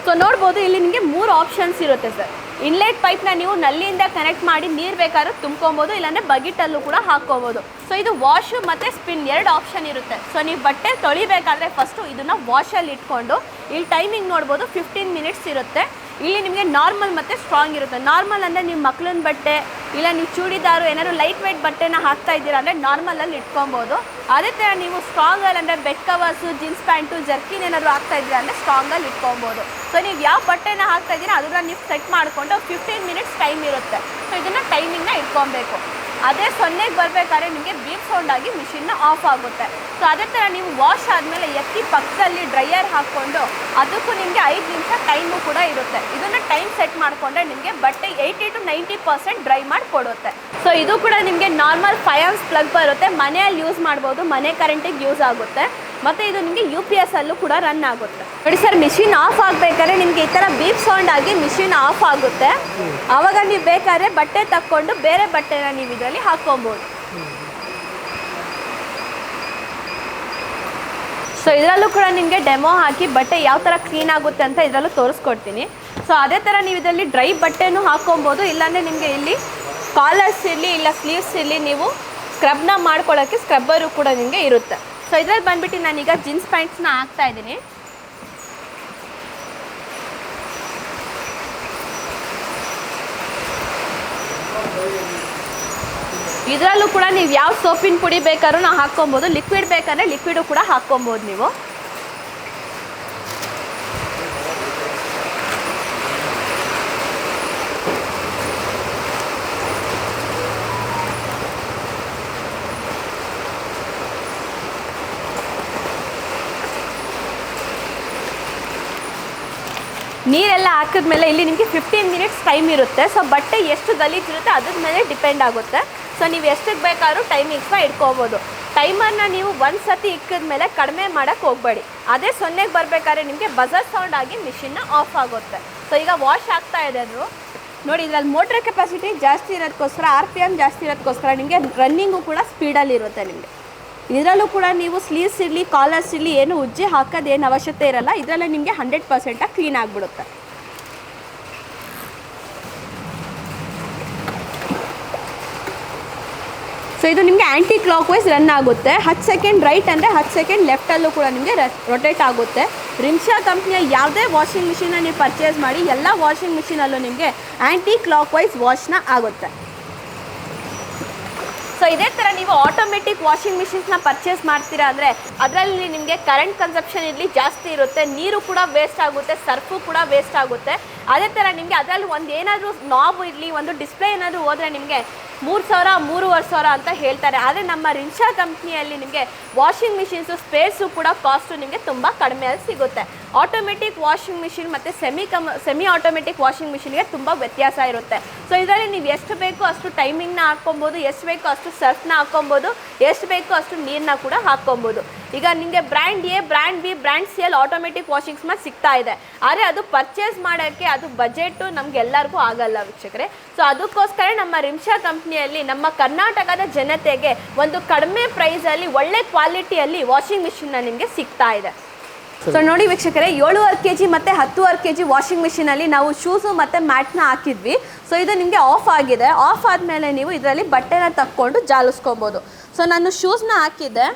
ಸೊ ನೋಡ್ಬೋದು, ಇಲ್ಲಿ ನಿಮಗೆ ಮೂರು ಆಪ್ಷನ್ಸ್ ಇರುತ್ತೆ ಸರ್ ಇನ್ಲೆಟ್ ಪೈಪ್ನ ನೀವು ನಲ್ಲಿಯಿಂದ ಕನೆಕ್ಟ್ ಮಾಡಿ ನೀರು ಬೇಕಾದ್ರೂ ತುಂಬ್ಕೊಬೋದು, ಇಲ್ಲಾಂದರೆ ಬಗಿಟಲ್ಲೂ ಕೂಡ ಹಾಕ್ಕೋಬೋದು. ಸೊ ಇದು ವಾಶು ಮತ್ತು ಸ್ಪಿನ್ ಎರಡು ಆಪ್ಷನ್ ಇರುತ್ತೆ. ಸೊ ನೀವು ಬಟ್ಟೆ ತೊಳಿಬೇಕಾದ್ರೆ ಫಸ್ಟು ಇದನ್ನು ವಾಶಲ್ಲಿ ಇಟ್ಕೊಂಡು, ಇಲ್ಲಿ ಟೈಮಿಂಗ್ ನೋಡ್ಬೋದು ಫಿಫ್ಟೀನ್ ಮಿನಿಟ್ಸ್ ಇರುತ್ತೆ. ಇಲ್ಲಿ ನಿಮಗೆ ನಾರ್ಮಲ್ ಮತ್ತು ಸ್ಟ್ರಾಂಗ್ ಇರುತ್ತೆ. ನಾರ್ಮಲ್ ಅಂದರೆ ನಿಮ್ಮ ಮಕ್ಳಿನ ಬಟ್ಟೆ, ಇಲ್ಲ ನೀವು ಚೂಡಿದಾರು, ಏನಾದ್ರು ಲೈಟ್ ವೆಯ್ಟ್ ಬಟ್ಟೆನ ಹಾಕ್ತಾ ಇದ್ದೀರಾ ಅಂದರೆ ನಾರ್ಮಲಲ್ಲಿ ಇಟ್ಕೊಬೋದು. ಅದೇ ಥರ ನೀವು ಸ್ಟ್ರಾಂಗಲ್ಲಿ ಅಂದರೆ bed covers jeans pant jerkin ಏನಾದರೂ ಹಾಕ್ತಾ ಇದ್ದೀರಾ ಅಂದರೆ ಸ್ಟ್ರಾಂಗಲ್ಲಿ ಇಟ್ಕೊಬೋದು. ಸೊ ನೀವು ಯಾವ ಬಟ್ಟೆನ ಹಾಕ್ತಾ ಇದ್ದೀರಾ ಅದನ್ನು ನೀವು ಸೆಟ್ ಮಾಡಿಕೊಂಡು ಫಿಫ್ಟೀನ್ ಮಿನಿಟ್ಸ್ ಟೈಮ್ ಇರುತ್ತೆ. ಸೊ ಇದನ್ನು ಟೈಮಿಂಗ್ನ ಇಟ್ಕೊಬೇಕು. ಅದೇ ಸೊನ್ನೆಗೆ ಬರಬೇಕಾದ್ರೆ ನಿಮಗೆ ಬೀಪ್ ಸೌಂಡ್ ಆಗಿ ಮಿಷಿನ್ನ ಆಫ್ ಆಗುತ್ತೆ. ಸೊ ಅದೇ ಥರ ನೀವು ವಾಶ್ ಆದಮೇಲೆ ಎತ್ತಿ ಪಕ್ಕದಲ್ಲಿ ಡ್ರೈಯರ್ ಹಾಕ್ಕೊಂಡು ಅದಕ್ಕೂ ನಿಮಗೆ ಐದು ನಿಮಿಷ ಟೈಮು ಕೂಡ ಇರುತ್ತೆ. ಇದನ್ನು ಟೈಮ್ ಸೆಟ್ ಮಾಡಿಕೊಂಡ್ರೆ ನಿಮಗೆ ಬಟ್ಟೆ eighty to ninety percent dry ಮಾಡಿ ಕೊಡುತ್ತೆ. ಸೊ ಇದು ಕೂಡ ನಿಮಗೆ ನಾರ್ಮಲ್ ಫೈಯಾನ್ಸ್ ಪ್ಲಗ್ ಬರುತ್ತೆ. ಮನೆಯಲ್ಲಿ ಯೂಸ್ ಮಾಡ್ಬೋದು, ಮನೆ ಕರೆಂಟಿಗೆ ಯೂಸ್ ಆಗುತ್ತೆ. ಮತ್ತು ಇದು ನಿಮಗೆ ಯು ಪಿ ಎಸ್ ಅಲ್ಲೂ ಕೂಡ ರನ್ ಆಗುತ್ತೆ. ನೋಡಿ ಸರ್ ಮಿಷಿನ್ ಆಫ್ ಆಗಬೇಕಾದ್ರೆ ನಿಮಗೆ ಈ ಥರ ಬೀಪ್ ಸೌಂಡ್ ಆಗಿ ಮಿಷಿನ್ ಆಫ್ ಆಗುತ್ತೆ. ಆವಾಗ ನೀವು ಬೇಕಾದ್ರೆ ಬಟ್ಟೆ ತಕ್ಕೊಂಡು ಬೇರೆ ಬಟ್ಟೆನ ನೀವು ಇದರಲ್ಲಿ ಹಾಕ್ಕೊಬೋದು. ಸೊ ಇದರಲ್ಲೂ ಕೂಡ ನಿಮಗೆ ಡೆಮೋ ಹಾಕಿ ಬಟ್ಟೆ ಯಾವ ಥರ ಕ್ಲೀನ್ ಆಗುತ್ತೆ ಅಂತ ಇದರಲ್ಲೂ ತೋರಿಸ್ಕೊಡ್ತೀನಿ. ಸೊ ಅದೇ ಥರ ನೀವು ಇದರಲ್ಲಿ ಡ್ರೈ ಬಟ್ಟೆನೂ ಹಾಕ್ಕೊಬೋದು, ಇಲ್ಲಾಂದರೆ ನಿಮಗೆ ಇಲ್ಲಿ ಕಾಲರ್ಸ್ ಇರಲಿ, ಇಲ್ಲ ಸ್ಲೀವ್ಸ್ ಇರಲಿ ನೀವು ಸ್ಕ್ರಬ್ನ ಮಾಡ್ಕೊಳ್ಳೋಕ್ಕೆ ಸ್ಕ್ರಬ್ಬರು ಕೂಡ ನಿಮಗೆ ಇರುತ್ತೆ. ಸೊ ಇದರಲ್ಲಿ ಬಂದ್ಬಿಟ್ಟು ನಾನೀಗ ಜೀನ್ಸ್ ಪ್ಯಾಂಟ್ಸ್ನ ಹಾಕ್ತಾ ಇದ್ದೀನಿ. ಇದರಲ್ಲೂ ಕೂಡ ನೀವು ಯಾವ ಸೋಪಿನ ಪುಡಿ ಬೇಕಾದ್ರೂ ನಾವು ಹಾಕ್ಕೊಬೋದು. ಲಿಕ್ವಿಡ್ ಬೇಕಂದರೆ ಲಿಕ್ವಿಡು ಕೂಡ ಹಾಕ್ಕೊಬೋದು ನೀವು. ನೀರೆಲ್ಲ ಹಾಕಿದ್ಮೇಲೆ ಇಲ್ಲಿ ನಿಮಗೆ ಫಿಫ್ಟೀನ್ ಮಿನಿಟ್ಸ್ ಟೈಮ್ ಇರುತ್ತೆ. ಸೊ ಬಟ್ಟೆ ಎಷ್ಟು ಗಲೀಜು ಇರುತ್ತೆ ಅದ್ರ ಮೇಲೆ ಡಿಪೆಂಡ್ ಆಗುತ್ತೆ. ಸೊ ನೀವು ಎಷ್ಟಕ್ಕೆ ಬೇಕಾದ್ರೂ ಟೈಮಿಂಗ್ಸ್ನ ಇಟ್ಕೋಬೋದು. ಟೈಮರ್ನ ನೀವು ಒಂದು ಸತಿ ಇಕ್ಕಿದ್ಮೇಲೆ ಕಡಿಮೆ ಮಾಡೋಕ್ಕೆ ಹೋಗಬೇಡಿ. ಅದೇ ಸೊನ್ನೆಗೆ ಬರಬೇಕಾದ್ರೆ ನಿಮಗೆ ಬಜರ್ ಸೌಂಡ್ ಆಗಿ ಮಿಷಿನ್ನ ಆಫ್ ಆಗುತ್ತೆ. ಸೊ ಈಗ ವಾಶ್ ಆಗ್ತಾ ಇದೆ ಅದು ನೋಡಿ, ಇದ್ರಲ್ಲಿ ಮೋಟ್ರ್ ಕೆಪಾಸಿಟಿ ಜಾಸ್ತಿ ಇರೋದಕ್ಕೋಸ್ಕರ ಆರ್ ಪಿ ಎಂ ಜಾಸ್ತಿ ಇರೋದಕ್ಕೋಸ್ಕರ ನಿಮಗೆ ರನ್ನಿಂಗು ಕೂಡ ಸ್ಪೀಡಲ್ಲಿ ಇರುತ್ತೆ ನಿಮಗೆ. ಇದರಲ್ಲೂ ಕೂಡ ನೀವು ಸ್ಲೀವ್ಸ್ ಇರಲಿ ಕಾಲರ್ಸ್ ಇರಲಿ, ಏನು ಉಜ್ಜಿ ಹಾಕೋದೇನು ಅವಶ್ಯಕತೆ ಇರಲ್ಲ. ಇದರಲ್ಲೇ ನಿಮಗೆ ಹಂಡ್ರೆಡ್ ಪರ್ಸೆಂಟಾಗಿ ಕ್ಲೀನ್ ಆಗಿಬಿಡುತ್ತೆ. ಸೊ ಇದು ನಿಮಗೆ ಆ್ಯಂಟಿ ಕ್ಲಾಕ್ ವೈಸ್ ರನ್ ಆಗುತ್ತೆ. ಹತ್ತು ಸೆಕೆಂಡ್ ರೈಟ್ ಅಂದರೆ ಹತ್ತು ಸೆಕೆಂಡ್ ಲೆಫ್ಟಲ್ಲೂ ಕೂಡ ನಿಮಗೆ ರೊಟೇಟ್ ಆಗುತ್ತೆ. ರಿಮ್ಷಾ ಕಂಪ್ನಿಯ ಯಾವುದೇ ವಾಷಿಂಗ್ ಮಿಷಿನನ್ನು ನೀವು ಪರ್ಚೇಸ್ ಮಾಡಿ, ಎಲ್ಲ ವಾಷಿಂಗ್ ಮಿಷಿನಲ್ಲೂ ನಿಮಗೆ ಆ್ಯಂಟಿ ಕ್ಲಾಕ್ ವೈಸ್ ವಾಶ್ನ ಆಗುತ್ತೆ. ಸೊ ಇದೇ ಥರ ನೀವು ಆಟೋಮೆಟಿಕ್ ವಾಷಿಂಗ್ ಮಿಷಿನ್ಸ್ನ ಪರ್ಚೇಸ್ ಮಾಡ್ತೀರಾ ಅಂದರೆ ಅದರಲ್ಲಿ ನಿಮಗೆ ಕರೆಂಟ್ ಕನ್ಸಪ್ಷನ್ ಇರಲಿ ಜಾಸ್ತಿ ಇರುತ್ತೆ, ನೀರು ಕೂಡ ವೇಸ್ಟ್ ಆಗುತ್ತೆ ಸರ್ಫು ಕೂಡ ವೇಸ್ಟ್ ಆಗುತ್ತೆ. ಅದೇ ಥರ ನಿಮಗೆ ಅದರಲ್ಲಿ ಒಂದು ಏನಾದರೂ ನಾಬ್ ಇರಲಿ, ಒಂದು ಡಿಸ್ಪ್ಲೇ ಏನಾದರೂ ಹೋದರೆ ನಿಮಗೆ ಮೂರು ಸಾವಿರ, ಮೂರುವರೆ ಸಾವಿರ ಅಂತ ಹೇಳ್ತಾರೆ. ಆದರೆ ನಮ್ಮ ರಿನ್ಶಾ ಕಂಪ್ನಿಯಲ್ಲಿ ನಿಮಗೆ ವಾಷಿಂಗ್ ಮಿಷಿನ್ಸು ಸ್ಪೇಸು ಕೂಡ ಕಾಸ್ಟು ನಿಮಗೆ ತುಂಬ ಕಡಿಮೆಯಲ್ಲಿ ಸಿಗುತ್ತೆ. ಆಟೋಮೆಟಿಕ್ ವಾಷಿಂಗ್ ಮಿಷಿನ್ ಮತ್ತು semi cum semi automatic washing ಮಿಷಿನ್ಗೆ ತುಂಬ ವ್ಯತ್ಯಾಸ ಇರುತ್ತೆ. ಸೊ ಇದರಲ್ಲಿ ನೀವು ಎಷ್ಟು ಬೇಕೋ ಅಷ್ಟು ಟೈಮಿಂಗ್ನ ಹಾಕ್ಕೊಬೋದು, ಎಷ್ಟು ಬೇಕೋ ಅಷ್ಟು ಸರ್ಫ್ನ ಹಾಕ್ಕೊಬೋದು, ಎಷ್ಟು ಬೇಕೋ ಅಷ್ಟು ನೀರನ್ನ ಕೂಡ ಹಾಕ್ಕೊಬೋದು. ಈಗ ನಿಮಗೆ brand A brand B brand C ಅಲ್ಲಿ ಆಟೋಮೆಟಿಕ್ ವಾಷಿಂಗ್ಸ್ ಸಿಗ್ತಾ ಇದೆ. ಆದರೆ ಅದು ಪರ್ಚೇಸ್ ಮಾಡೋಕ್ಕೆ ಅದು ಬಜೆಟು ನಮಗೆಲ್ಲರಿಗೂ ಆಗಲ್ಲ ವೀಕ್ಷಕರೇ. ಸೊ ಅದಕ್ಕೋಸ್ಕರ ನಮ್ಮ ರಿಮ್ಷಾ ಕಂಪ್ನಿಯಲ್ಲಿ ನಮ್ಮ ಕರ್ನಾಟಕದ ಜನತೆಗೆ ಒಂದು ಕಡಿಮೆ ಪ್ರೈಸಲ್ಲಿ ಒಳ್ಳೆ ಕ್ವಾಲಿಟಿಯಲ್ಲಿ ವಾಷಿಂಗ್ ಮಿಷಿನ್ನ ನಿಮಗೆ ಸಿಗ್ತಾ ಇದೆ. ಸೊ ನೋಡಿ ವೀಕ್ಷಕರೇ, ಏಳುವರೆ ಕೆ ಜಿ ಮತ್ತು ಹತ್ತುವರೆ ಕೆ ಜಿ ವಾಷಿಂಗ್ ಮಿಷಿನಲ್ಲಿ ನಾವು ಶೂಸು ಮತ್ತು ಮ್ಯಾಟ್ನ ಹಾಕಿದ್ವಿ. ಸೊ ಇದು ನಿಮಗೆ ಆಫ್ ಆಗಿದೆ. ಆಫ್ ಆದಮೇಲೆ ನೀವು ಇದರಲ್ಲಿ ಬಟ್ಟೆನ ತಕ್ಕೊಂಡು ಜಾಲಿಸ್ಕೊಬೋದು. ಸೊ ನಾನು ಶೂಸ್ನ ಹಾಕಿದ್ದೆ.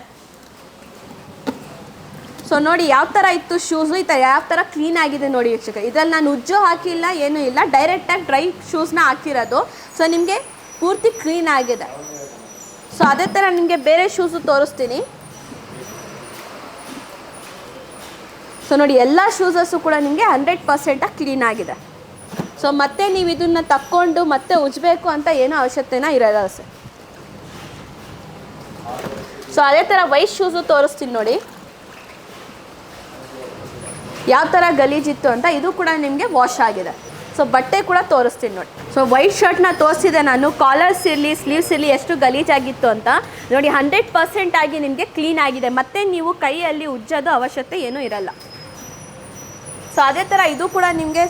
ಸೊ ನೋಡಿ, ಯಾವ ಥರ ಇತ್ತು ಶೂಸು ಈ ಥರ ಯಾವ ಥರ ಕ್ಲೀನ್ ಆಗಿದೆ ನೋಡಿ ವೀಕ್ಷಕ ಇದರಲ್ಲಿ ನಾನು ಉಜ್ಜು ಹಾಕಿಲ್ಲ, ಏನೂ ಇಲ್ಲ. ಡೈರೆಕ್ಟಾಗಿ ಡ್ರೈ ಶೂಸ್ನ ಹಾಕಿರೋದು. ಸೊ ನಿಮಗೆ ಪೂರ್ತಿ ಕ್ಲೀನ್ ಆಗಿದೆ. ಸೊ ಅದೇ ಥರ ನಿಮಗೆ ಬೇರೆ ಶೂಸು ತೋರಿಸ್ತೀನಿ. ಸೊ ನೋಡಿ, ಎಲ್ಲ ಶೂಸಸ್ಸು ಕೂಡ ನಿಮಗೆ ಹಂಡ್ರೆಡ್ ಪರ್ಸೆಂಟಾಗಿ ಕ್ಲೀನ್ ಆಗಿದೆ. ಸೊ ಮತ್ತೆ ನೀವು ಇದನ್ನು ತಕ್ಕೊಂಡು ಮತ್ತೆ ಉಜ್ಬೇಕು ಅಂತ ಏನೋ ಅವಶ್ಯಕತೆನ ಇರಲ್ಲ ಸರ್. ಸೊ ಅದೇ ಥರ ವೈಟ್ ಶೂಸು ತೋರಿಸ್ತೀನಿ ನೋಡಿ. ಯಾವ ಥರ ಗಲೀಜಿತ್ತು ಅಂತ ಇದು ಕೂಡ ನಿಮಗೆ ವಾಶ್ ಆಗಿದೆ. ಸೊ ಬಟ್ಟೆ ಕೂಡ ತೋರಿಸ್ತೀನಿ ನೋಡಿ. ಸೊ ವೈಟ್ ಶರ್ಟ್ನ ತೋರಿಸಿದೆ ನಾನು. ಕಾಲರ್ಸ್ ಇರಲಿ ಸ್ಲೀವ್ಸ್ ಇರಲಿ ಎಷ್ಟು ಗಲೀಜಾಗಿತ್ತು ಅಂತ ನೋಡಿ ಹಂಡ್ರೆಡ್ ಪರ್ಸೆಂಟ್ ಆಗಿ ನಿಮಗೆ ಕ್ಲೀನ್ ಆಗಿದೆ. ಮತ್ತೆ ನೀವು ಕೈಯಲ್ಲಿ ಉಜ್ಜೋದು ಅವಶ್ಯಕತೆ ಏನೂ ಇರಲ್ಲ. ಸೊ ಅದೇ ಥರ ಇದು ಕೂಡ ನಿಮಗೆ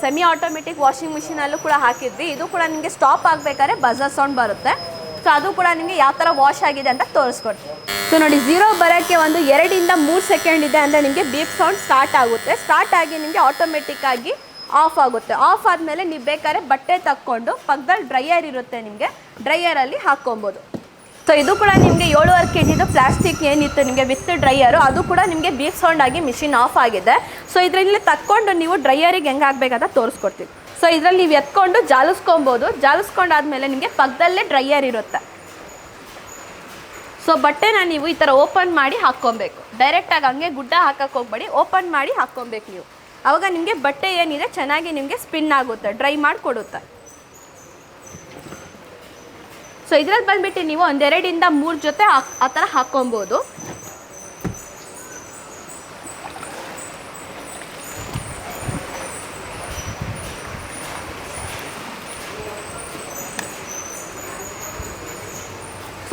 ಸೆಮಿ ಆಟೋಮೆಟಿಕ್ ವಾಷಿಂಗ್ ಮಿಷಿನಲ್ಲೂ ಕೂಡ ಹಾಕಿದ್ವಿ. ಇದು ಕೂಡ ನಿಮಗೆ ಸ್ಟಾಪ್ ಆಗಬೇಕಾದ್ರೆ ಬಜಾರ್ ಸೌಂಡ್ ಬರುತ್ತೆ. ಸೊ ಅದು ಕೂಡ ನಿಮಗೆ ಯಾವ ಥರ ವಾಶ್ ಆಗಿದೆ ಅಂತ ತೋರಿಸ್ಕೊಡ್ತೀನಿ ಸೊ ನೋಡಿ ಝೀರೋ ಬರೋಕ್ಕೆ ಒಂದು ಎರಡಿಂದ ಮೂರು ಸೆಕೆಂಡ್ ಇದೆ ಅಂದರೆ ನಿಮಗೆ ಬೀಪ್ ಸೌಂಡ್ ಸ್ಟಾರ್ಟ್ ಆಗುತ್ತೆ. ಸ್ಟಾರ್ಟ್ ಆಗಿ ನಿಮಗೆ ಆಟೋಮೆಟಿಕ್ಕಾಗಿ ಆಫ್ ಆಗುತ್ತೆ. ಆಫ್ ಆದಮೇಲೆ ನೀವು ಬೇಕಾದ್ರೆ ಬಟ್ಟೆ ತಕ್ಕೊಂಡು ಪಕ್ಕದಲ್ಲಿ ಡ್ರೈಯರ್ ಇರುತ್ತೆ ನಿಮಗೆ ಡ್ರೈಯರಲ್ಲಿ ಹಾಕ್ಕೊಬೋದು. ಸೊ ಇದು ಕೂಡ ನಿಮಗೆ ಏಳುವರೆ ಕೆ ಜಿದು ಪ್ಲಾಸ್ಟಿಕ್ ಏನಿತ್ತು ನಿಮಗೆ ವಿತ್ ಡ್ರೈಯರು ಅದು ಕೂಡ ನಿಮಗೆ ಬೀಪ್ ಸೌಂಡ್ ಆಗಿ ಮಿಷಿನ್ ಆಫ್ ಆಗಿದೆ. ಸೊ ಇದರಲ್ಲಿ ತಕ್ಕೊಂಡು ನೀವು ಡ್ರೈಯರಿಗೆ ಹೆಂಗೆ ಆಗಬೇಕಂತ ತೋರಿಸ್ಕೊಡ್ತೀವಿ. ಸೊ ಇದರಲ್ಲಿ ನೀವು ಎತ್ಕೊಂಡು ಜಾಲಿಸ್ಕೊಬೋದು. ಜಾಲಿಸ್ಕೊಂಡಾದ್ಮೇಲೆ ನಿಮಗೆ ಪಕ್ಕದಲ್ಲೇ ಡ್ರೈಯರ್ ಇರುತ್ತೆ. ಸೊ ಬಟ್ಟೆನ ನೀವು ಈ ಥರ ಓಪನ್ ಮಾಡಿ ಹಾಕ್ಕೊಬೇಕು. ಡೈರೆಕ್ಟಾಗಿ ಹಂಗೆ ಗುಡ್ಡ ಹಾಕಕ್ಕೆ ಹೋಗ್ಬೇಡಿ. ಓಪನ್ ಮಾಡಿ ಹಾಕ್ಕೊಬೇಕು ನೀವು. ಆವಾಗ ನಿಮಗೆ ಬಟ್ಟೆ ಏನಿದೆ ಚೆನ್ನಾಗಿ ನಿಮಗೆ ಸ್ಪಿನ್ ಆಗುತ್ತೆ, ಡ್ರೈ ಮಾಡಿಕೊಡುತ್ತೆ. ಸೊ ಇದ್ರಲ್ಲಿ ಬಂದುಬಿಟ್ಟು ನೀವು ಒಂದೆರಡಿಂದ ಮೂರು ಜೊತೆ ಆ- ಥರ ಹಾಕ್ಕೊಬೋದು.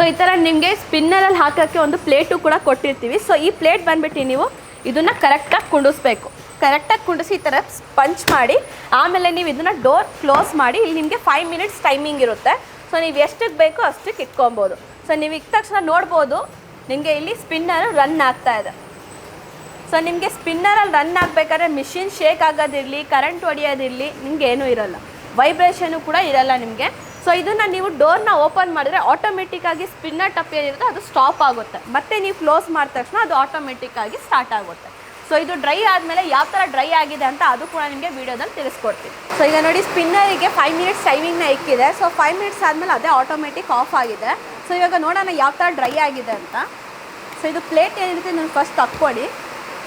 ಈ ಥರ ನಿಮಗೆ ಸ್ಪಿನ್ನರಲ್ಲಿ ಹಾಕೋಕ್ಕೆ ಒಂದು ಪ್ಲೇಟು ಕೂಡ ಕೊಟ್ಟಿರ್ತೀವಿ. ಸೊ ಈ ಪ್ಲೇಟ್ ಬಂದ್ಬಿಟ್ಟು ನೀವು ಇದನ್ನು ಕರೆಕ್ಟಾಗಿ ಕುಂಡಿಸ್ಬೇಕು. ಕರೆಕ್ಟಾಗಿ ಕುಂಡಿಸಿ ಈ ಥರ ಪಂಚ್ ಮಾಡಿ, ಆಮೇಲೆ ನೀವು ಇದನ್ನು ಡೋರ್ ಕ್ಲೋಸ್ ಮಾಡಿ, ಇಲ್ಲಿ ನಿಮಗೆ ಫೈವ್ ಮಿನಿಟ್ಸ್ ಟೈಮಿಂಗ್ ಇರುತ್ತೆ. ಸೊ ನೀವು ಎಷ್ಟಕ್ಕೆ ಬೇಕೋ ಅಷ್ಟಕ್ಕೆ ಇಟ್ಕೊಬೋದು. ಸೊ ನೀವು ಇಕ್ಕ ತಕ್ಷಣ ನೋಡ್ಬೋದು, ನಿಮಗೆ ಇಲ್ಲಿ ಸ್ಪಿನ್ನರ್ ರನ್ ಆಗ್ತಾ ಇದೆ. ಸೊ ನಿಮಗೆ ಸ್ಪಿನ್ನರಲ್ಲಿ ರನ್ ಆಗಬೇಕಾದ್ರೆ ಮಿಷಿನ್ ಶೇಕ್ ಆಗೋದಿರಲಿ ಕರೆಂಟ್ ಹೊಡೆಯೋದಿರಲಿ ನಿಮ್ಗೆ ಏನೂ ಇರಲ್ಲ. ವೈಬ್ರೇಷನು ಕೂಡ ಇರಲ್ಲ ನಿಮಗೆ. ಸೊ ಇದನ್ನು ನೀವು ಡೋರ್ನ ಓಪನ್ ಮಾಡಿದ್ರೆ ಆಟೋಮೆಟಿಕ್ಕಾಗಿ ಸ್ಪಿನ್ನರ್ ಟಪ್ ಏನಿರುತ್ತೆ ಅದು ಸ್ಟಾಪ್ ಆಗುತ್ತೆ. ಮತ್ತೆ ನೀವು ಕ್ಲೋಸ್ ಮಾಡಿದ ತಕ್ಷಣ ಅದು ಆಟೋಮೆಟಿಕ್ಕಾಗಿ ಸ್ಟಾರ್ಟ್ ಆಗುತ್ತೆ. ಸೊ ಇದು ಡ್ರೈ ಆದಮೇಲೆ ಯಾವ ಥರ ಡ್ರೈ ಆಗಿದೆ ಅಂತ ಅದು ಕೂಡ ನಿಮಗೆ ವೀಡಿಯೋದಲ್ಲಿ ತಿಳಿಸ್ಕೊಡ್ತೀನಿ. ಸೊ ಈಗ ನೋಡಿ ಸ್ಪಿನ್ನರಿಗೆ ಫೈವ್ ಮಿನಿಟ್ಸ್ ಟೈಮಿಂಗ್ನ ಇಕ್ಕಿದೆ. ಸೊ ಫೈವ್ ಮಿನಿಟ್ಸ್ ಆದಮೇಲೆ ಅದೇ ಆಟೋಮೆಟಿಕ್ ಆಫ್ ಆಗಿದೆ. ಸೊ ಇವಾಗ ನೋಡೋಣ ಯಾವ ಥರ ಡ್ರೈ ಆಗಿದೆ ಅಂತ. ಸೊ ಇದು ಪ್ಲೇಟ್ ಏನಿರುತ್ತೆ ನಾನು ಫಸ್ಟ್ ತಕ್ಕೊಡಿ.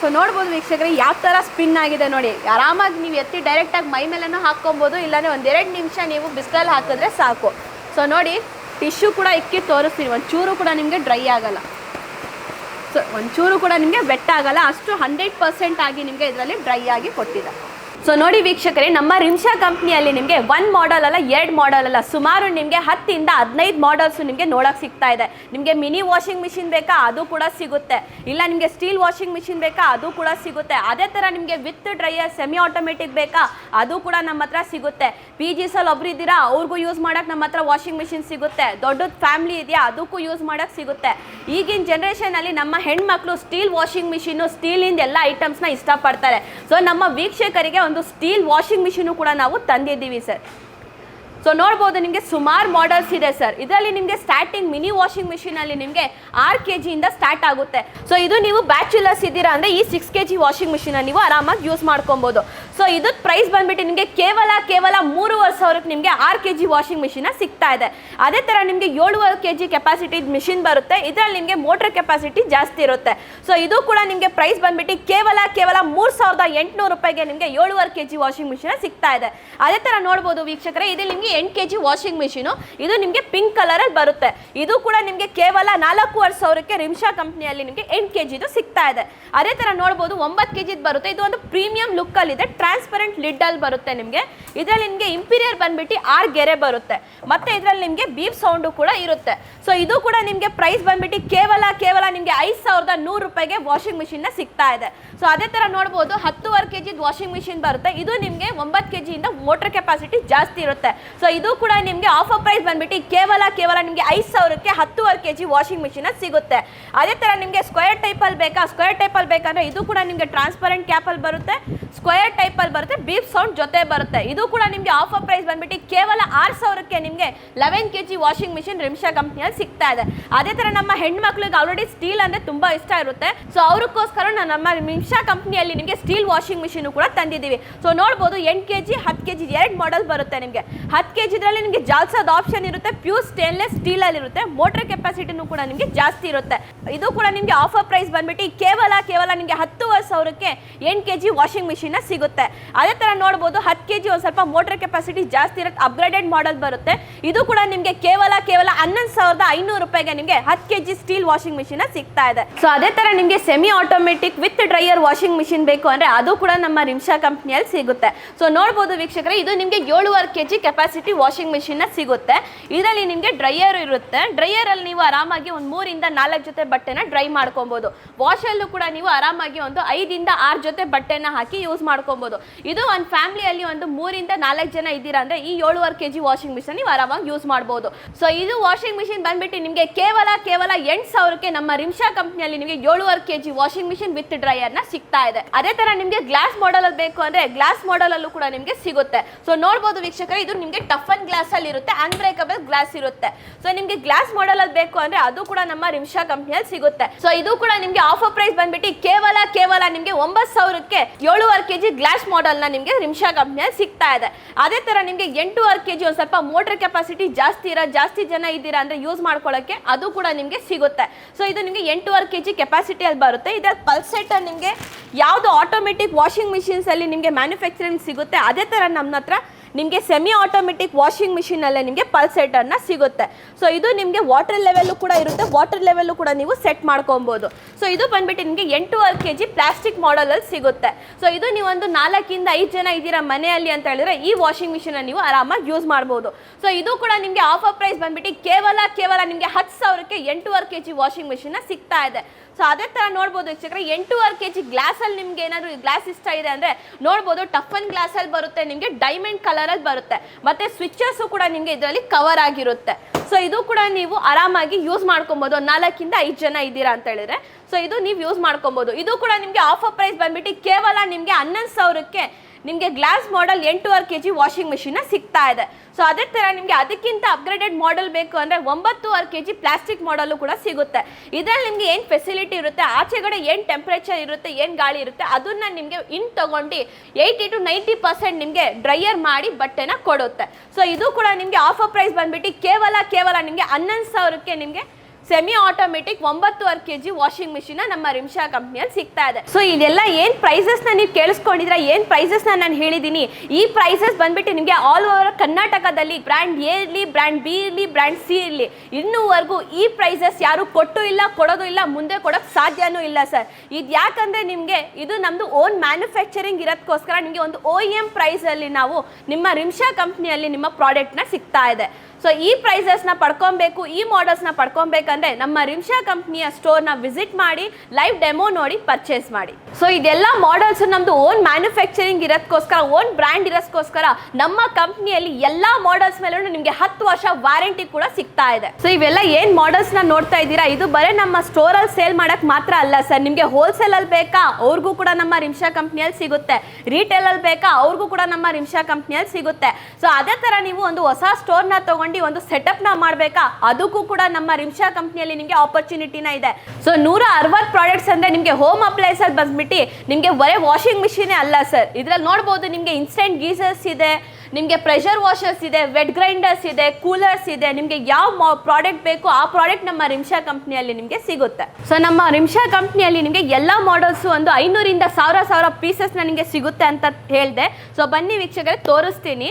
ಸೊ ನೋಡ್ಬೋದು ವೀಕ್ಷಕರೇ, ಯಾವ ಥರ ಸ್ಪಿನ್ ಆಗಿದೆ ನೋಡಿ. ಆರಾಮಾಗಿ ನೀವು ಎತ್ತಿ ಡೈರೆಕ್ಟಾಗಿ ಮೈ ಮೇಲೂ ಹಾಕ್ಕೊಬೋದು, ಇಲ್ಲಾಂದರೆ ಒಂದೆರಡು ನಿಮಿಷ ನೀವು ಬಿಸಿಲಲ್ಲಿ ಹಾಕಿದ್ರೆ ಸಾಕು. ಸೊ ನೋಡಿ ಟಿಶ್ಯೂ ಕೂಡ ಇಕ್ಕಿ ತೋರಿಸ್ತೀನಿ. ಒಂಚೂರು ಕೂಡ ನಿಮಗೆ ಡ್ರೈ ಆಗಲ್ಲ. ಸೊ ಒಂಚೂರು ಕೂಡ ನಿಮಗೆ ವೆಟ್ ಆಗಲ್ಲ. ಅಷ್ಟು ಹಂಡ್ರೆಡ್ ಪರ್ಸೆಂಟ್ ಆಗಿ ನಿಮಗೆ ಇದರಲ್ಲಿ ಡ್ರೈ ಆಗಿ ಕೊಟ್ಟಿದೆ. ಸೊ ನೋಡಿ ವೀಕ್ಷಕರೇ, ನಮ್ಮ ರಿಮ್ಶಾ ಕಂಪ್ನಿಯಲ್ಲಿ ನಿಮಗೆ ಒನ್ ಮಾಡೆಲ್ ಅಲ್ಲ, ಎರಡು ಮಾಡೆಲ್ ಅಲ್ಲ, ಸುಮಾರು ನಿಮಗೆ ಹತ್ತಿಂದ ಹದಿನೈದು ಮಾಡೆಲ್ಸು ನಿಮಗೆ ನೋಡೋಕೆ ಸಿಗ್ತಾ ಇದೆ. ನಿಮಗೆ ಮಿನಿ ವಾಷಿಂಗ್ ಮಿಷಿನ್ ಬೇಕಾ? ಅದು ಕೂಡ ಸಿಗುತ್ತೆ. ಇಲ್ಲ, ನಿಮಗೆ ಸ್ಟೀಲ್ ವಾಷಿಂಗ್ ಮಿಷಿನ್ ಬೇಕಾ? ಅದು ಕೂಡ ಸಿಗುತ್ತೆ. ಅದೇ ಥರ ನಿಮಗೆ ವಿತ್ ಡ್ರೈಯರ್ ಸೆಮಿ ಆಟೋಮೆಟಿಕ್ ಬೇಕಾ? ಅದು ಕೂಡ ನಮ್ಮ ಹತ್ರ ಸಿಗುತ್ತೆ. ಪಿ ಜಿಸಲ್ಲಿ ಒಬ್ರು ಇದ್ದೀರಾ? ಅವ್ರಿಗೂ ಯೂಸ್ ಮಾಡೋಕೆ ನಮ್ಮ ಹತ್ರ ವಾಷಿಂಗ್ ಮಿಷಿನ್ ಸಿಗುತ್ತೆ. ದೊಡ್ಡದ ಫ್ಯಾಮಿಲಿ ಇದೆಯಾ? ಅದಕ್ಕೂ ಯೂಸ್ ಮಾಡೋಕೆ ಸಿಗುತ್ತೆ. ಈಗಿನ ಜನ್ರೇಷನಲ್ಲಿ ನಮ್ಮ ಹೆಣ್ಮಕ್ಳು ಸ್ಟೀಲ್ ವಾಷಿಂಗ್ ಮಿಷಿನ್ ಸ್ಟೀಲಿಂದ ಎಲ್ಲ ಐಟಮ್ಸ್ನ ಇಷ್ಟಪಡ್ತಾರೆ. ಸೊ ನಮ್ಮ ವೀಕ್ಷಕರಿಗೆ ಒಂದು ಸ್ಟೀಲ್ ವಾಷಿಂಗ್ ಮಿಷಿನು ಕೂಡ ನಾವು ತಂದಿದ್ದೀವಿ ಸರ್ ಸೊ ನೋಡ್ಬೋದು ನಿಮಗೆ ಸುಮಾರು ಮಾಡೆಲ್ಸ್ ಇದೆ ಸರ್ ಇದರಲ್ಲಿ ನಿಮಗೆ ಸ್ಟಾರ್ಟಿಂಗ್ ಮಿನಿ ವಾಷಿಂಗ್ ಮಿಷಿನಲ್ಲಿ ನಿಮಗೆ ಆರು ಕೆ ಜಿಯಿಂದ ಸ್ಟಾರ್ಟ್ ಆಗುತ್ತೆ. ಸೊ ಇದು ನೀವು ಬ್ಯಾಚುಲರ್ಸ್ ಇದ್ದೀರಾ ಅಂದರೆ ಈ ಸಿಕ್ಸ್ ಕೆ ಜಿ ವಾಷಿಂಗ್ ಮಿಷಿನ ನೀವು ಆರಾಮಾಗಿ ಯೂಸ್ ಮಾಡ್ಕೊಬೋದು. ಸೊ ಇದಕ್ಕೆ ಪ್ರೈಸ್ ಬಂದ್ಬಿಟ್ಟು ನಿಮಗೆ ಕೇವಲ ಕೇವಲ ಮೂರುವರೆ ಸಾವಿರಕ್ಕೆ ನಿಮಗೆ ಆರು ಕೆ ಜಿ ವಾಷಿಂಗ್ ಮಿಷಿನ ಸಿಗ್ತಾ ಇದೆ. ಅದೇ ಥರ ನಿಮಗೆ ಏಳುವರೆ ಕೆ ಜಿ ಕೆಪಾಸಿಟಿ ಮಿಷಿನ್ ಬರುತ್ತೆ. ಇದರಲ್ಲಿ ನಿಮಗೆ ಮೋಟರ್ ಕೆಪಾಸಿಟಿ ಜಾಸ್ತಿ ಇರುತ್ತೆ. ಸೊ ಇದು ಕೂಡ ನಿಮಗೆ ಪ್ರೈಸ್ ಬಂದ್ಬಿಟ್ಟು ಕೇವಲ ಕೇವಲ ಮೂರು ಸಾವಿರದ ಎಂಟುನೂರು ರೂಪಾಯಿಗೆ ನಿಮಗೆ ಏಳುವರೆ ಕೆ ಜಿ ವಾಷಿಂಗ್ ಮಿಷಿನ ಸಿಗ್ತಾ ಇದೆ. ಅದೇ ಥರ ನೋಡ್ಬೋದು ವೀಕ್ಷಕರೇ ಇದು ನಿಮಗೆ ಎಂಟು ಕೆ ಜಿ ವಾಷಿಂಗ್ ಮಿಷಿನು. ಇದು ನಿಮಗೆ ಪಿಂಕ್ ಕಲರಲ್ಲಿ ಬರುತ್ತೆ. ಇದು ಕೂಡ ನಿಮಗೆ ಕೇವಲ ನಾಲ್ಕೂವರೆ ಸಾವಿರಕ್ಕೆ ರಿಮ್ಶಾ ಕಂಪ್ನಿಯಲ್ಲಿ ನಿಮಗೆ ಎಂಟು ಕೆ ಜಿದು ಸಿಗ್ತಾ ಇದೆ. ಅದೇ ಥರ ನೋಡ್ಬೋದು ಒಂಬತ್ತು ಕೆ ಜಿದು ಬರುತ್ತೆ. ಇದು ಒಂದು ಪ್ರೀಮಿಯಂ ಲುಕ್ಕಲ್ಲಿದೆ. ಟ್ರಾನ್ಸ್ಪರೆಂಟ್ ಲಿಡ್ಡಲ್ಲಿ ಬರುತ್ತೆ ನಿಮಗೆ. ಇದರಲ್ಲಿ ನಿಮಗೆ ಇಂಪೀರಿಯರ್ ಬಂದ್ಬಿಟ್ಟು ಆರು ಗೆರೆ ಬರುತ್ತೆ. ಮತ್ತೆ ಇದರಲ್ಲಿ ನಿಮಗೆ ಬೀಪ್ ಸೌಂಡು ಕೂಡ ಇರುತ್ತೆ. ಸೊ ಇದು ಕೂಡ ನಿಮಗೆ ಪ್ರೈಸ್ ಬಂದ್ಬಿಟ್ಟು ಕೇವಲ ಕೇವಲ ನಿಮಗೆ ಐದು ಸಾವಿರದ ನೂರು ರೂಪಾಯಿಗೆ ವಾಷಿಂಗ್ ಮಿಷಿನ್ನ ಸಿಗ್ತಾ ಇದೆ. ಸೊ ಅದೇ ಥರ ನೋಡ್ಬೋದು ಹತ್ತುವರೆ ಕೆ ಜಿದು ವಾಷಿಂಗ್ ಮಿಷಿನ್ ಬರುತ್ತೆ. ಇದು ನಿಮಗೆ ಒಂಬತ್ತು ಕೆ ಜಿಯಿಂದ ಮೋಟರ್ ಕೆಪಾಸಿಟಿ ಜಾಸ್ತಿ ಇರುತ್ತೆ. ಸೊ ಇದು ಕೂಡ ನಿಮಗೆ ಆಫರ್ ಪ್ರೈಸ್ ಬಂದ್ಬಿಟ್ಟು ಕೇವಲ ಕೇವಲ ನಿಮಗೆ ಐದು ಸಾವಿರಕ್ಕೆ ಹತ್ತುವರೆ ಕೆ ಜಿ ವಾಷಿಂಗ್ ಮಿಷಿನ್ ಸಿಗುತ್ತೆ. ಅದೇ ಥರ ನಿಮಗೆ ಸ್ಕ್ವೇರ್ ಟೈಪಲ್ಲಿ ಬೇಕಾ? ಸ್ಕ್ವೇರ್ ಟೈಪಲ್ಲಿ ಬೇಕಂದ್ರೆ ಇದು ಕೂಡ ನಿಮಗೆ ಟ್ರಾನ್ಸ್ಪರೆಂಟ್ ಕ್ಯಾಪಲ್ಲಿ ಬರುತ್ತೆ. ಸ್ಕ್ವೇರ್ ಟೈಪಲ್ಲಿ ಬರುತ್ತೆ ಬೀಪ್ ಸೌಂಡ್ ಜೊತೆ ಬರುತ್ತೆ. ಇದು ಕೂಡ ನಿಮಗೆ ಆಫರ್ ಪ್ರೈಸ್ ಬಂದ್ಬಿಟ್ಟು ಕೇವಲ ಆರು ಸಾವಿರಕ್ಕೆ ನಿಮಗೆ eleven K G washing machine Rimsha ಕಂಪ್ನಿಯಲ್ಲಿ ಸಿಗ್ತಾ ಇದೆ. ಅದೇ ಥರ ನಮ್ಮ ಹೆಣ್ಮಕ್ಳಿಗೆ ಆಲ್ರೆಡಿ ಸ್ಟೀಲ್ ಅಂದರೆ ತುಂಬ ಇಷ್ಟ ಇರುತ್ತೆ. ಸೊ ಅವ್ರಿಗೋಸ್ಕರ ನಾನು ನಮ್ಮ ರಿಮ್ಶಾ ಕಂಪ್ನಿಯಲ್ಲಿ ನಿಮಗೆ ಸ್ಟೀಲ್ ವಾಷಿಂಗ್ ಮಿಷಿನು ಕೂಡ ತಂದಿದ್ದೀವಿ. ಸೊ ನೋಡ್ಬೋದು ಎಂಟು ಕೆ ಜಿ ಹತ್ತು ಕೆ ಜಿ ಎರಡು ಮಾಡೆಲ್ ಬರುತ್ತೆ ನಿಮಗೆ. ಹತ್ತು ಕೆ ಜಿದ್ರಲ್ಲಿ ನಿಮಗೆ ಜಾಲ್ಸೋದು ಆಪ್ಷನ್ ಇರುತ್ತೆ. ಪ್ಯೂರ್ ಸ್ಟೇನ್ಲೆಸ್ ಸ್ಟೀಲಲ್ಲಿ ಇರುತ್ತೆ. ಮೋಟರ್ ಕೆಪಾಸಿಟಿನೂ ಕೂಡ ನಿಮಗೆ ಜಾಸ್ತಿ ಇರುತ್ತೆ. ಇದು ಕೂಡ ನಿಮಗೆ ಆಫರ್ ಪ್ರೈಸ್ ಬಂದ್ಬಿಟ್ಟು ಕೇವಲ ಕೇವಲ ನಿಮಗೆ ಹತ್ತುವರೆ ಸಾವಿರಕ್ಕೆ ಎಂಟು ಕೆ ಜಿ ವಾಷಿಂಗ್ ಮಿಷಿನ್ ಸಿಗುತ್ತೆ. ಅದೇ ಥರ ನೋಡ್ಬೋದು, ಹತ್ತು ಕೆ ಜಿ ಒಂದು ಸ್ವಲ್ಪ ಮೋಟರ್ ಕೆಪಾಸಿಟಿ ಜಾಸ್ತಿ ಇರುತ್ತೆ. ಅಪ್ಗ್ರೇಡೆಡ್ ಮಾಡೆಲ್ ಬರುತ್ತೆ. ಇದು ಕೂಡ ನಿಮಗೆ ಕೇವಲ ಕೇವಲ ಹನ್ನೊಂದು ಸಾವಿರದ ಐನೂರು ರೂಪಾಯಿಗೆ ನಿಮಗೆ ಹತ್ತು K G steel washing machine ಸಿಗ್ತಾ ಇದೆ. ಸೊ ಅದೇ ಥರ ನಿಮಗೆ semi automatic with dryer washing machine ಬೇಕು ಅಂದರೆ ಅದು ಕೂಡ ನಮ್ಮ ರಿಮ್ಶಾ ಕಂಪ್ನಿಯಲ್ಲಿ ಸಿಗುತ್ತೆ. ಸೊ ನೋಡ್ಬೋದು ವೀಕ್ಷಕರೇ, ಇದು ನಿಮಗೆ ಏಳುವರೆ ಕೆ ಜಿ ಕೆಪಾಸಿಟಿ ವಾಷಿಂಗ್ ಮಿಷಿನ್ನ ಸಿಗುತ್ತೆ. ಇದರಲ್ಲಿ ನಿಮಗೆ ಡ್ರೈಯರ್ ಇರುತ್ತೆ. ಡ್ರೈಯರಲ್ಲಿ ನೀವು ಆರಾಮಾಗಿ ಒಂದು ಮೂರಿಂದ ನಾಲ್ಕು ಜೊತೆ ಬಟ್ಟೆನ ಡ್ರೈ ಮಾಡ್ಕೊಬೋದು. ವಾಶಲ್ಲೂ ಕೂಡ ನೀವು ಆರಾಮಾಗಿ ಒಂದು ಐದಿಂದ ಆರು ಜೊತೆ ಬಟ್ಟೆನ ಹಾಕಿ ಯೂಸ್ ಮಾಡ್ಕೊಬೋದು. ಇದು ಒಂದು ಫ್ಯಾಮಿಲಿಯಲ್ಲಿ ಒಂದು ಮೂರಿಂದ ನಾಲ್ಕು ಜನ ಇದ್ದೀರಾ ಅಂದರೆ ಈ ಏಳುವರೆ ಕೆ ಜಿ ವಾಷಿಂಗ್ ಮಿಷನ್ ನೀವು ಆರಾಮಾಗಿ ಯೂಸ್ ಮಾಡ್ಬೋದು. ಸೊ ಇದು ವಾಷಿಂಗ್ ಮಿಷಿನ್ ಬಂದ್ಬಿಟ್ಟು ನಿಮಗೆ ಕೇವಲ ಕೇವಲ ಎಂಟು ಸಾವಿರಕ್ಕೆ ನಮ್ಮ ರಿಮ್ಶಾ ಕಂಪ್ನಿಯಲ್ಲಿ ನಿಮಗೆ ಏಳುವರೆ K G washing machine with ಡ್ರೈಯರ್ನ ಸಿಗ್ತಾ ಇದೆ. ಅದೇ ಥರ ನಿಮಗೆ ಗ್ಲಾಸ್ ಮಾಡಲ್ ಬೇಕು ಅಂದರೆ ಗ್ಲಾಸ್ ಮಾಡಲಲ್ಲೂ ಕೂಡ ನಿಮಗೆ ಸಿಗುತ್ತೆ. ಸೊ ನೋಡ್ಬೋದು ವೀಕ್ಷಕರೇ, ಇದು ನಿಮಗೆ ಟಫನ್ ಗ್ಲಾಸ್ ಅಲ್ಲಿ ಇರುತ್ತೆ ಅನ್ಬ್ರೇಕಬಲ್ ಗ್ಲಾಸ್ ಇರುತ್ತೆ. ಸೊ ನಿಮಗೆ ಗ್ಲಾಸ್ ಮಾಡಲ್ ಅಲ್ಲಿ ಬೇಕು ಅಂದ್ರೆ ಅದು ಕೂಡ ನಮ್ಮ ರಿಮ್ಶಾ ಕಂಪ್ನಿಯಲ್ಲಿ ಸಿಗುತ್ತೆ. ಸೊ ಇದು ಕೂಡ ನಿಮಗೆ ಆಫರ್ ಪ್ರೈಸ್ ಬಂದ್ಬಿಟ್ಟು ಕೇವಲ ಕೇವಲ ನಿಮಗೆ ಒಂಬತ್ತು ಸಾವಿರಕ್ಕೆ ಏಳುವರೆ ಕೆ ಜಿ ಗ್ಲಾಸ್ ಮಾಡೆಲ್ನ ನಿಮಗೆ ರಿಮ್ಶಾ ಕಂಪ್ನಿಯಲ್ಲಿ ಸಿಗ್ತಾ ಇದೆ. ಅದೇ ತರ ನಿಮಗೆ ಎಂಟೂವರೆ ಕೆ ಜಿ ಒಂದು ಸ್ವಲ್ಪ ಮೋಟರ್ ಕೆಪಾಸಿಟಿ ಜಾಸ್ತಿ ಇರೋ, ಜಾಸ್ತಿ ಜನ ಇದ್ದೀರಾ ಅಂದ್ರೆ ಯೂಸ್ ಮಾಡ್ಕೊಳ್ಳೋಕ್ಕೆ ಅದು ಕೂಡ ನಿಮಗೆ ಸಿಗುತ್ತೆ. ಸೊ ಇದು ನಿಮಗೆ ಎಂಟೂವರೆ ಕೆ ಜಿ ಕೆಪಾಸಿಟಿಯಲ್ಲಿ ಬರುತ್ತೆ. ಇದರಲ್ಲಿ ಪಲ್ಸೆಟ್ ನಿಮಗೆ ಯಾವ್ದು ಆಟೋಮೆಟಿಕ್ ವಾಷಿಂಗ್ ಮಿಷಿನ್ಸ್ ಅಲ್ಲಿ ನಿಮಗೆ ಮ್ಯಾನುಫ್ಯಾಕ್ಚರಿಂಗ್ ಸಿಗುತ್ತೆ, ಅದೇ ಥರ ನಮ್ಮ ಹತ್ರ ನಿಮಗೆ ಸೆಮಿ ಆಟೋಮೆಟಿಕ್ ವಾಷಿಂಗ್ ಮಿಷಿನಲ್ಲೇ ನಿಮಗೆ ಪಲ್ಸೇಟರ್ನ ಸಿಗುತ್ತೆ. ಸೊ ಇದು ನಿಮಗೆ ವಾಟರ್ ಲೆವೆಲ್ಲು ಕೂಡ ಇರುತ್ತೆ. ವಾಟರ್ ಲೆವೆಲ್ಲು ಕೂಡ ನೀವು ಸೆಟ್ ಮಾಡ್ಕೊಬೋದು ಸೊ ಇದು ಬಂದ್ಬಿಟ್ಟು ನಿಮಗೆ ಎಂಟೂವರೆ ಕೆ ಜಿ ಪ್ಲಾಸ್ಟಿಕ್ ಮಾಡಲಲ್ಲಿ ಸಿಗುತ್ತೆ. ಸೊ ಇದು ನೀವೊಂದು ನಾಲ್ಕಿಂದ ಐದು ಜನ ಇದ್ದೀರಾ ಮನೆಯಲ್ಲಿ ಅಂತ ಹೇಳಿದ್ರೆ ಈ ವಾಷಿಂಗ್ ಮಿಷಿನ ನೀವು ಆರಾಮಾಗಿ ಯೂಸ್ ಮಾಡ್ಬೋದು. ಸೊ ಇದು ಕೂಡ ನಿಮಗೆ ಆಫರ್ ಪ್ರೈಸ್ ಬಂದ್ಬಿಟ್ಟು ಕೇವಲ ಕೇವಲ ನಿಮಗೆ ಹತ್ತು ಸಾವಿರಕ್ಕೆ ಎಂಟೂವರೆ ಕೆ ಜಿ ವಾಷಿಂಗ್ ಮಿಷಿನ ಸಿಗ್ತಾ ಇದೆ. ಸೊ ಅದೇ ಥರ ನೋಡ್ಬೋದು ವೀಕ್ಷಕರೆ, ಎಂಟೂವರೆ ಕೆ ಜಿ ಗ್ಲಾಸಲ್ಲಿ ನಿಮ್ಗೆ ಏನಾದರೂ ಗ್ಲಾಸ್ ಇಷ್ಟ ಇದೆ ಅಂದರೆ ನೋಡ್ಬೋದು ಟಫನ್ ಗ್ಲಾಸಲ್ಲಿ ಬರುತ್ತೆ, ನಿಮಗೆ ಡೈಮಂಡ್ ಕಲರಲ್ಲಿ ಬರುತ್ತೆ. ಮತ್ತು ಸ್ವಿಚಸ್ಸು ಕೂಡ ನಿಮಗೆ ಇದರಲ್ಲಿ ಕವರ್ ಆಗಿರುತ್ತೆ. ಸೊ ಇದು ಕೂಡ ನೀವು ಆರಾಮಾಗಿ ಯೂಸ್ ಮಾಡ್ಕೊಬೋದು. ನಾಲ್ಕಿಂದ ಐದು ಜನ ಇದ್ದೀರಾ ಅಂತ ಹೇಳಿದ್ರೆ. ಸೊ ಇದು ನೀವು ಯೂಸ್ ಮಾಡ್ಕೊಬೋದು. ಇದು ಕೂಡ ನಿಮಗೆ ಆಫರ್ ಪ್ರೈಸ್ ಬಂದ್ಬಿಟ್ಟು ಕೇವಲ ನಿಮಗೆ ಹನ್ನೊಂದು ಸಾವಿರಕ್ಕೆ ನಿಮಗೆ ಗ್ಲಾಸ್ ಮಾಡೆಲ್ ಎಂಟೂವರೆ ಕೆ ಜಿ ವಾಷಿಂಗ್ ಮಿಷಿನ ಸಿಗ್ತಾ ಇದೆ. ಸೊ ಅದೇ ಥರ ನಿಮಗೆ ಅದಕ್ಕಿಂತ ಅಪ್ಗ್ರೇಡೆಡ್ ಮಾಡೆಲ್ ಬೇಕು ಅಂದರೆ ಒಂಬತ್ತೂವರೆ ಕೆ ಜಿ ಪ್ಲಾಸ್ಟಿಕ್ ಮಾಡಲು ಕೂಡ ಸಿಗುತ್ತೆ. ಇದರಲ್ಲಿ ನಿಮಗೆ ಏನು ಫೆಸಿಲಿಟಿ ಇರುತ್ತೆ? ಆಚೆಗಡೆ ಏನು ಟೆಂಪ್ರೇಚರ್ ಇರುತ್ತೆ? ಏನು ಗಾಳಿ ಇರುತ್ತೆ? ಅದನ್ನ ನಿಮಗೆ ಇನ್ ತಗೊಂಡು ಏಯ್ಟಿ ಟು ನೈಂಟಿ ಪರ್ಸೆಂಟ್ ನಿಮಗೆ ಡ್ರೈಯರ್ ಮಾಡಿ ಬಟ್ಟೆನ ಕೊಡುತ್ತೆ. ಸೊ ಇದು ಕೂಡ ನಿಮಗೆ ಆಫರ್ ಪ್ರೈಸ್ ಬಂದ್ಬಿಟ್ಟು ಕೇವಲ ಕೇವಲ ನಿಮಗೆ ಹನ್ನೊಂದು ಸಾವಿರಕ್ಕೆ ನಿಮಗೆ ಸೆಮಿ ಆಟೋಮೆಟಿಕ್ ಒಂಬತ್ತುವರೆ ಕೆ ಜಿ ವಾಷಿಂಗ್ ಮಿಷಿನ್ ನಮ್ಮ ರಿಮ್ಶಾ ಕಂಪ್ನಿಯಲ್ಲಿ ಸಿಗ್ತಾ ಇದೆ. ಸೊ ಇದೆಲ್ಲ ಏನ್ ಪ್ರೈಸಸ್ನ ನೀವು ಕೇಳಿಸ್ಕೊಂಡಿದ್ರೆ ಏನ್ ಪ್ರೈಸಸ್ನ ನಾನು ಹೇಳಿದೀನಿ ಈ ಪ್ರೈಸಸ್ ಬಂದ್ಬಿಟ್ಟು ನಿಮಗೆ ಆಲ್ ಓವರ್ ಕರ್ನಾಟಕದಲ್ಲಿ ಬ್ರ್ಯಾಂಡ್ ಎ ಇರಲಿ ಬ್ರ್ಯಾಂಡ್ ಬಿ ಇರಲಿ ಬ್ರ್ಯಾಂಡ್ ಸಿ ಇರಲಿ, ಇನ್ನೂವರೆಗೂ ಈ ಪ್ರೈಸಸ್ ಯಾರು ಕೊಟ್ಟು ಇಲ್ಲ, ಕೊಡೋದು ಇಲ್ಲ, ಮುಂದೆ ಕೊಡೋಕೆ ಸಾಧ್ಯನೂ ಇಲ್ಲ ಸರ್ ಇದು ಯಾಕಂದ್ರೆ ನಿಮಗೆ ಇದು ನಮ್ದು ಓನ್ ಮ್ಯಾನುಫ್ಯಾಕ್ಚರಿಂಗ್ ಇರೋದಕ್ಕೋಸ್ಕರ ನಿಮಗೆ ಒಂದು ಓ ಎಂ ಪ್ರೈಸ್ ಅಲ್ಲಿ ನಾವು ನಿಮ್ಮ ರಿಮ್ಶಾ ಕಂಪ್ನಿಯಲ್ಲಿ ನಿಮ್ಮ ಪ್ರಾಡಕ್ಟ್ನ ಸಿಗ್ತಾ ಇದೆ. ಸೊ ಈ ಪ್ರೈಸಸ್ನ ಪಡ್ಕೊಬೇಕು, ಈ ಮಾಡಲ್ಸ್ನ ಪಡ್ಕೊಬೇಕಂದ್ರೆ ನಮ್ಮ ರಿಮ್ಶಾ ಕಂಪ್ನಿಯ ಸ್ಟೋರ್ನ ವಿಸಿಟ್ ಮಾಡಿ ಲೈವ್ ಡೆಮೋ ನೋಡಿ ಪರ್ಚೇಸ್ ಮಾಡಿ. ಸೊ ಇದೆಲ್ಲ ಮಾಡಲ್ಸ್ ನಮ್ದು ಓನ್ ಮ್ಯಾನುಫ್ಯಾಕ್ಚರಿಂಗ್ ಇರೋದಕ್ಕೋಸ್ಕರ ಓನ್ ಬ್ರ್ಯಾಂಡ್ ಇರೋದಕ್ಕೋಸ್ಕರ ನಮ್ಮ ಕಂಪ್ನಿಯಲ್ಲಿ ಎಲ್ಲಾ ಮಾಡಲ್ಸ್ ಮೇಲೂ ನಿಮಗೆ ಹತ್ತು ವರ್ಷ ವಾರಂಟಿ ಕೂಡ ಸಿಗ್ತಾ ಇದೆ. ಸೊ ಇವೆಲ್ಲ ಏನ್ ಮಾಡಲ್ಸ್ನ ನೋಡ್ತಾ ಇದ್ದೀರಾ? ಇದು ಬರೀ ನಮ್ಮ ಸ್ಟೋರ್ ಅಲ್ಲಿ ಸೇಲ್ ಮಾಡಕ್ ಮಾತ್ರ ಅಲ್ಲ ಸರ್. ನಿಮಗೆ ಹೋಲ್ಸೇಲ್ ಅಲ್ಲಿ ಬೇಕಾ? ಅವ್ರಿಗೂ ಕೂಡ ನಮ್ಮ ರಿಮ್ಶಾ ಕಂಪ್ನಿಯಲ್ಲಿ ಸಿಗುತ್ತೆ. ರಿಟೇಲ್ ಅಲ್ಲಿ ಬೇಕಾ? ಅವ್ರಿಗೂ ಕೂಡ ನಮ್ಮ ರಿಮ್ಶಾ ಕಂಪ್ನಿಯಲ್ಲಿ ಸಿಗುತ್ತೆ. ಸೊ ಅದೇ ತರ ನೀವು ಒಂದು ಹೊಸ ಸ್ಟೋರ್ನ ತಗೊಂಡು ಒಂದು ಸೆಟಪ್ನ ಮಾಡ್ಬೇಕಾ? ಅದಕ್ಕೂ ಕೂಡ ನಮ್ಮ ರಿಮ್ಶಾ ಕಂಪ್ನಿಯಲ್ಲಿ ನಿಮಗೆ ಆಪರ್ಚುನಿಟಿನ ಇದೆ. ಸೊ ನೂರ ಅರವತ್ತು ಪ್ರಾಡಕ್ಟ್ಸ್ ಅಂದ್ರೆ ನಿಮಗೆ ಹೋಮ್ ಅಪ್ಲೈನ್ಸ್ ಅಲ್ಲಿ ಬಂದ್ಬಿಟ್ಟು ನಿಮಗೆ ಬರೀ ವಾಷಿಂಗ್ ಮಿಷಿನೇ ಅಲ್ಲ ಸರ್ ಇದ್ರಲ್ಲಿ ನೋಡ್ಬೋದು ನಿಮಗೆ ಇನ್ಸ್ಟೆಂಟ್ ಗೀಸರ್ಸ್ ಇದೆ, ನಿಮಗೆ ಪ್ರೆಷರ್ ವಾಷರ್ಸ್ ಇದೆ ವೆಟ್ ಗ್ರೈಂಡರ್ಸ್ ಇದೆ ಕೂಲರ್ಸ್ ಇದೆ. ನಿಮಗೆ ಯಾವ ಪ್ರಾಡಕ್ಟ್ ಬೇಕು ಆ ಪ್ರಾಡಕ್ಟ್ ನಮ್ಮ ರಿಮ್ಶಾ ಕಂಪ್ನಿಯಲ್ಲಿ ನಿಮಗೆ ಸಿಗುತ್ತೆ. ಸೊ ನಮ್ಮ ರಿಮ್ಶಾ ಕಂಪ್ನಿಯಲ್ಲಿ ನಿಮಗೆ ಎಲ್ಲ ಮಾಡಲ್ಸ್ ಒಂದು ಐನೂರಿಂದ ಸಾವಿರ ಸಾವಿರ ಪೀಸಸ್ನ ನಿಮಗೆ ಸಿಗುತ್ತೆ ಅಂತ ಹೇಳಿದೆ. ಸೊ ಬನ್ನಿ ವೀಕ್ಷಕರೇ, ತೋರಿಸ್ತೀನಿ.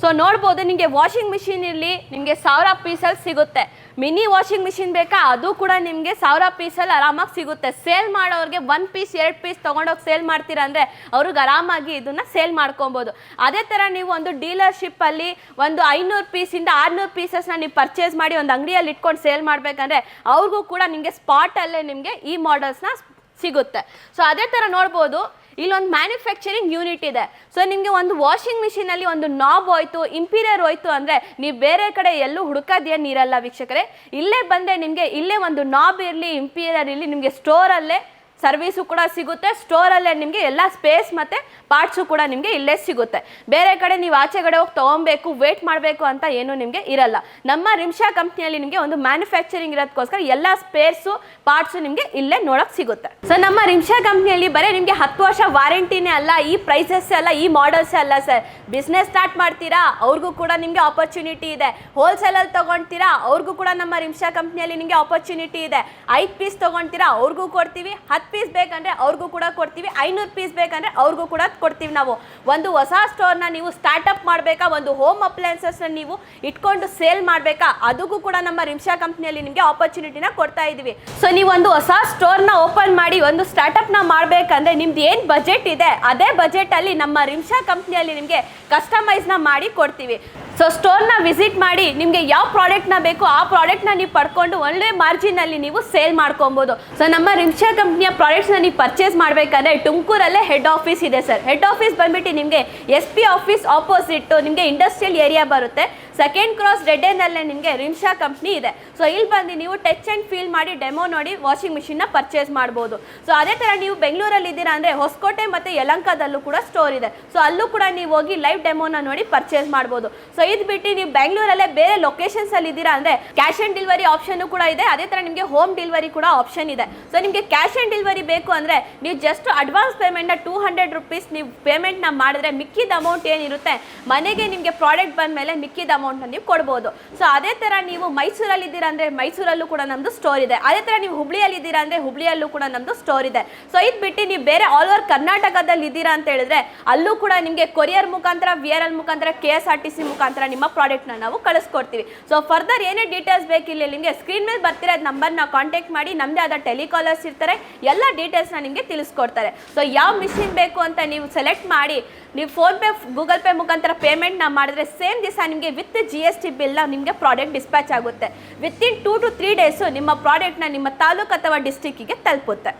ಸೊ ನೋಡ್ಬೋದು ನಿಮಗೆ ವಾಷಿಂಗ್ ಮಿಷಿನ್ ಇರಲಿ ನಿಮಗೆ ಸಾವಿರ ಪೀಸಲ್ಲಿ ಸಿಗುತ್ತೆ. ಮಿನಿ ವಾಷಿಂಗ್ ಮಿಷಿನ್ ಬೇಕಾ? ಅದು ಕೂಡ ನಿಮಗೆ ಸಾವಿರ ಪೀಸಲ್ಲಿ ಆರಾಮಾಗಿ ಸಿಗುತ್ತೆ. ಸೇಲ್ ಮಾಡೋರಿಗೆ ಒನ್ ಪೀಸ್ ಎರಡು ಪೀಸ್ ತೊಗೊಂಡೋಗಿ ಸೇಲ್ ಮಾಡ್ತೀರಾ ಅಂದರೆ ಅವ್ರಿಗೆ ಆರಾಮಾಗಿ ಇದನ್ನು ಸೇಲ್ ಮಾಡ್ಕೊಬೋದು. ಅದೇ ಥರ ನೀವು ಒಂದು ಡೀಲರ್ಶಿಪ್ಪಲ್ಲಿ ಒಂದು ಐನೂರು ಪೀಸಿಂದ ಆರುನೂರು ಪೀಸಸ್ನ ನೀವು ಪರ್ಚೇಸ್ ಮಾಡಿ ಒಂದು ಅಂಗಡಿಯಲ್ಲಿ ಇಟ್ಕೊಂಡು ಸೇಲ್ ಮಾಡಬೇಕಂದ್ರೆ ಅವ್ರಿಗೂ ಕೂಡ ನಿಮಗೆ ಸ್ಪಾಟಲ್ಲೇ ನಿಮಗೆ ಈ ಮಾಡಲ್ಸ್ನ ಸಿಗುತ್ತೆ. ಸೊ ಅದೇ ಥರ ನೋಡ್ಬೋದು ಇಲ್ಲೊಂದು ಮ್ಯಾನುಫ್ಯಾಕ್ಚರಿಂಗ್ ಯೂನಿಟ್ ಇದೆ. ಸೊ ನಿಮಗೆ ಒಂದು ವಾಷಿಂಗ್ ಮಿಷಿನಲ್ಲಿ ಒಂದು ನಾಬ್ ಹೋಯ್ತು ಇಂಪೀರಿಯರ್ ಹೋಯ್ತು ಅಂದರೆ ನೀವು ಬೇರೆ ಕಡೆ ಎಲ್ಲೂ ಹುಡುಕೋದೇನು ನೀರಲ್ಲ ವೀಕ್ಷಕರೇ? ಇಲ್ಲೇ ಬಂದರೆ ನಿಮಗೆ ಇಲ್ಲೇ ಒಂದು ನಾಬ್ ಇರಲಿ ಇಂಪೀರಿಯರ್ ಇರಲಿ, ನಿಮಗೆ ಸ್ಟೋರಲ್ಲೇ ಸರ್ವಿಸು ಕೂಡ ಸಿಗುತ್ತೆ, ಸ್ಟೋರಲ್ಲೇ ನಿಮಗೆ ಎಲ್ಲ ಸ್ಪೇಸ್ ಮತ್ತು ಪಾರ್ಟ್ಸು ಕೂಡ ನಿಮಗೆ ಇಲ್ಲೇ ಸಿಗುತ್ತೆ. ಬೇರೆ ಕಡೆ ನೀವು ಆಚೆ ಕಡೆ ಹೋಗಿ ತೊಗೊಬೇಕು ವೇಟ್ ಮಾಡಬೇಕು ಅಂತ ಏನು ನಿಮಗೆ ಇರಲ್ಲ. ನಮ್ಮ ರಿಮ್ಶಾ ಕಂಪ್ನಿಯಲ್ಲಿ ನಿಮಗೆ ಒಂದು ಮ್ಯಾನುಫ್ಯಾಕ್ಚರಿಂಗ್ ಇರೋದಕ್ಕೋಸ್ಕರ ಎಲ್ಲ ಸ್ಪೇರ್ಸು ಪಾರ್ಟ್ಸು ನಿಮಗೆ ಇಲ್ಲೇ ನೋಡೋಕೆ ಸಿಗುತ್ತೆ. ಸೊ ನಮ್ಮ ರಿಮ್ಶಾ ಕಂಪ್ನಿಯಲ್ಲಿ ಬರೀ ನಿಮಗೆ ಹತ್ತು ವರ್ಷ ವಾರಂಟಿನೇ ಅಲ್ಲ, ಈ ಪ್ರೈಸಸ್ ಅಲ್ಲ, ಈ ಮಾಡಲ್ಸ್ ಅಲ್ಲ ಸರ್. ಬಿಸ್ನೆಸ್ ಸ್ಟಾರ್ಟ್ ಮಾಡ್ತೀರಾ, ಅವ್ರಿಗೂ ಕೂಡ ನಿಮಗೆ ಆಪರ್ಚುನಿಟಿ ಇದೆ. ಹೋಲ್ಸೇಲಲ್ಲಿ ತೊಗೊಳ್ತೀರಾ ಅವ್ರಿಗೂ ಕೂಡ ನಮ್ಮ ರಿಮ್ಶಾ ಕಂಪ್ನಿಯಲ್ಲಿ ನಿಮಗೆ ಆಪರ್ಚುನಿಟಿ ಇದೆ. ಐದು ಪೀಸ್ ತೊಗೊಳ್ತೀರಾ ಅವ್ರಿಗೂ ಕೊಡ್ತೀವಿ, ಹತ್ತು ಪೀಸ್ ಬೇಕಂದ್ರೆ ಅವ್ರಿಗೂ ಕೂಡ ಕೊಡ್ತೀವಿ. ಐನೂರು ಪೀಸ್ ಬೇಕಂದ್ರೆ ಅವ್ರಿಗೂ ಕೂಡ ಕೊಡ್ತೀವಿ ನಾವು. ಒಂದು ಹೊಸ ಸ್ಟೋರ್ನ ನೀವು ಸ್ಟಾರ್ಟಪ್ ಮಾಡಬೇಕಾ, ಒಂದು ಹೋಮ್ ಅಪ್ಲಯನ್ಸಸ್ನ ನೀವು ಇಟ್ಕೊಂಡು ಸೇಲ್ ಮಾಡಬೇಕಾ, ಅದಕ್ಕೂ ಕೂಡ ನಮ್ಮ ರಿಮ್ಶಾ ಕಂಪ್ನಿಯಲ್ಲಿ ನಿಮಗೆ ಆಪರ್ಚುನಿಟಿನ ಕೊಡ್ತಾ ಇದ್ದೀವಿ. ಸೊ ನೀವು ಒಂದು ಹೊಸ ಸ್ಟೋರ್ನ ಓಪನ್ ಮಾಡಿ, ಒಂದು ಸ್ಟಾರ್ಟಪ್ನ ಮಾಡಬೇಕಂದ್ರೆ ನಿಮ್ದು ಏನು ಬಜೆಟ್ ಇದೆ, ಅದೇ ಬಜೆಟಲ್ಲಿ ನಮ್ಮ ರಿಮ್ಷಾ ಕಂಪ್ನಿಯಲ್ಲಿ ನಿಮಗೆ ಕಸ್ಟಮೈಸ್ನ ಮಾಡಿ ಕೊಡ್ತೀವಿ. ಸೊ ಸ್ಟೋರ್ನ ವಿಸಿಟ್ ಮಾಡಿ, ನಿಮಗೆ ಯಾವ ಪ್ರಾಡಕ್ಟ್ನ ಬೇಕು, ಆ ಪ್ರಾಡಕ್ಟ್ನ ನೀವು ಪಡ್ಕೊಂಡು ಒಳ್ಳೆ ಮಾರ್ಜಿನಲ್ಲಿ ನೀವು ಸೇಲ್ ಮಾಡ್ಕೊಬೋದು. ಸೊ ನಮ್ಮ ರಿಮ್ಷಾ ಕಂಪ್ನಿಯ ಪ್ರಾಡಕ್ಟ್ಸ್ನ ನೀವು ಪರ್ಚೇಸ್ ಮಾಡಬೇಕಾದ್ರೆ ತುಮಕೂರಲ್ಲೇ ಹೆಡ್ ಆಫೀಸ್ ಇದೆ ಸರ್. ಹೆಡ್ ಆಫೀಸ್ ಬಂದ್ಬಿಟ್ಟು ನಿಮಗೆ ಎಸ್ ಪಿ ಆಫೀಸ್ ಆಪೋಸಿಟ್ ನಿಮಗೆ ಇಂಡಸ್ಟ್ರಿಯಲ್ ಏರಿಯಾ ಬರುತ್ತೆ. ಸೆಕೆಂಡ್ ಕ್ರಾಸ್ ರೆಡ್ಡೆನಲ್ಲೇ ನಲ್ಲೇ ನಿಮಗೆ ರಿಮ್ಶಾ ಕಂಪ್ನಿ ಇದೆ. ಸೊ ಇಲ್ಲಿ ಬಂದು ನೀವು ಟಚ್ ಆ್ಯಂಡ್ ಫೀಲ್ ಮಾಡಿ ಡೆಮೋ ನೋಡಿ ವಾಷಿಂಗ್ ಮಿಷಿನ್ನ ಪರ್ಚೇಸ್ ಮಾಡ್ಬೋದು. ಸೊ ಅದೇ ಥರ ನೀವು ಬೆಂಗಳೂರಲ್ಲಿ ಇದ್ದೀರಾ ಅಂದರೆ ಹೊಸಕೋಟೆ ಮತ್ತು ಯಲಂಕದಲ್ಲೂ ಕೂಡ ಸ್ಟೋರ್ ಇದೆ. ಸೊ ಅಲ್ಲೂ ಕೂಡ ನೀವು ಹೋಗಿ ಲೈವ್ ಡೆಮೋನ ನೋಡಿ ಪರ್ಚೇಸ್ ಮಾಡ್ಬೋದು. ಸೊ ಇದು ಬಿಟ್ಟು ನೀವು ಬೆಂಗಳೂರಲ್ಲೇ ಬೇರೆ ಲೊಕೇಶನ್ಸಲ್ಲಿ ಇದ್ದೀರಾ ಅಂದರೆ ಕ್ಯಾಶ್ ಆನ್ ಡೆಲಿವರಿ ಆಪ್ಷನ್ ಕೂಡ ಇದೆ. ಅದೇ ಥರ ನಿಮಗೆ ಹೋಮ್ ಡೆಲಿವರಿ ಕೂಡ ಆಪ್ಷನ್ ಇದೆ. ಸೊ ನಿಮಗೆ ಕ್ಯಾಶ್ ಆನ್ ಡೆಲಿವರಿ ಬೇಕು ಅಂದರೆ ನೀವು ಜಸ್ಟ್ ಅಡ್ವಾನ್ಸ್ ಪೇಮೆಂಟ್ನ ಟೂ ಹಂಡ್ರೆಡ್ ರುಪೀಸ್ ನೀವು ಪೇಮೆಂಟ್ನ ಮಾಡಿದ್ರೆ ಮಿಕ್ಕಿದ ಅಮೌಂಟ್ ಏನಿರುತ್ತೆ? ಮನೆಗೆ ನಿಮಗೆ ಪ್ರಾಡಕ್ಟ್ ಬಂದ ಮೇಲೆ ಮಿಕ್ಕಿದ ಅಮೌಂಟ್ನ ನೀವು ಕೊಡ್ಬೋದು. ಸೊ ಅದೇ ಥರ ನೀವು ಮೈಸೂರಲ್ಲಿ ಇದ್ದೀರಾ ಅಂದರೆ ಮೈಸೂರಲ್ಲೂ ಕೂಡ ನಮ್ಮದು ಸ್ಟೋರ್ ಇದೆ. ಅದೇ ಥರ ನೀವು ಹುಬ್ಳಿಯಲ್ಲಿ ಇದ್ದೀರಾ ಅಂದರೆ ಹುಬ್ಳಿಯಲ್ಲೂ ಕೂಡ ನಮ್ಮದು ಸ್ಟೋರ್ ಇದೆ. ಸೊ ಇದು ಬಿಟ್ಟು ನೀವು ಬೇರೆ ಆಲ್ ಓವರ್ ಕರ್ನಾಟಕದಲ್ಲಿ ಇದ್ದೀರಾ ಅಂತ ಹೇಳಿದ್ರೆ ಅಲ್ಲೂ ಕೂಡ ನಿಮಗೆ ಕೊರಿಯರ್ ಮುಖಾಂತರ ವಿ ಆರ್ ಎಲ್ ಮುಖಾಂತರ K S R T C ಮುಖಾಂತರ ನಿಮ್ಮ ಪ್ರಾಡಕ್ಟ್ನ ನಾವು ಕಳಿಸ್ಕೊಡ್ತೀವಿ. ಸೊ ಫರ್ದರ್ ಏನೇ ಡೀಟೇಲ್ಸ್ ಬೇಕಿಲ್ಲ ನಿಮಗೆ ಸ್ಕ್ರೀನ್ ಮೇಲೆ ಬರ್ತಿರೋ ನಂಬರ್ನ ಕಾಂಟ್ಯಾಕ್ಟ್ ಮಾಡಿ ನಮ್ಮದೇ ಆದ ಟೆಲಿಕಾಲರ್ಸ್ ಇರ್ತಾರೆ, ಎಲ್ಲ ಡೀಟೇಲ್ಸ್ನ ನಿಮಗೆ ತಿಳಿಸ್ಕೊಡ್ತಾರೆ. ಸೊ ಯಾವ ಮಿಷಿನ್ ಬೇಕು ಅಂತ ನೀವು ಸೆಲೆಕ್ಟ್ ಮಾಡಿ, ನೀವು ಫೋನ್ಪೇ ಗೂಗಲ್ ಪೇ ಮುಖಾಂತರ ಪೇಮೆಂಟ್ನ ಮಾಡಿದ್ರೆ ಸೇಮ್ ದಿವಸ ನಿಮಗೆ ವಿತ್ ಜಿ ಎಸ್ ಟಿ ಬಿಲ್ನ ನಿಮಗೆ ಪ್ರಾಡಕ್ಟ್ ಡಿಸ್ಪ್ಯಾಚ್ ಆಗುತ್ತೆ. Within two to three days ನಿಮ್ಮ ಪ್ರಾಡಕ್ಟ್ನ ನಿಮ್ಮ ತಾಲೂಕು ಅಥವಾ ಡಿಸ್ಟಿಕ್ಕಿಗೆ ತಲುಪುತ್ತೆ.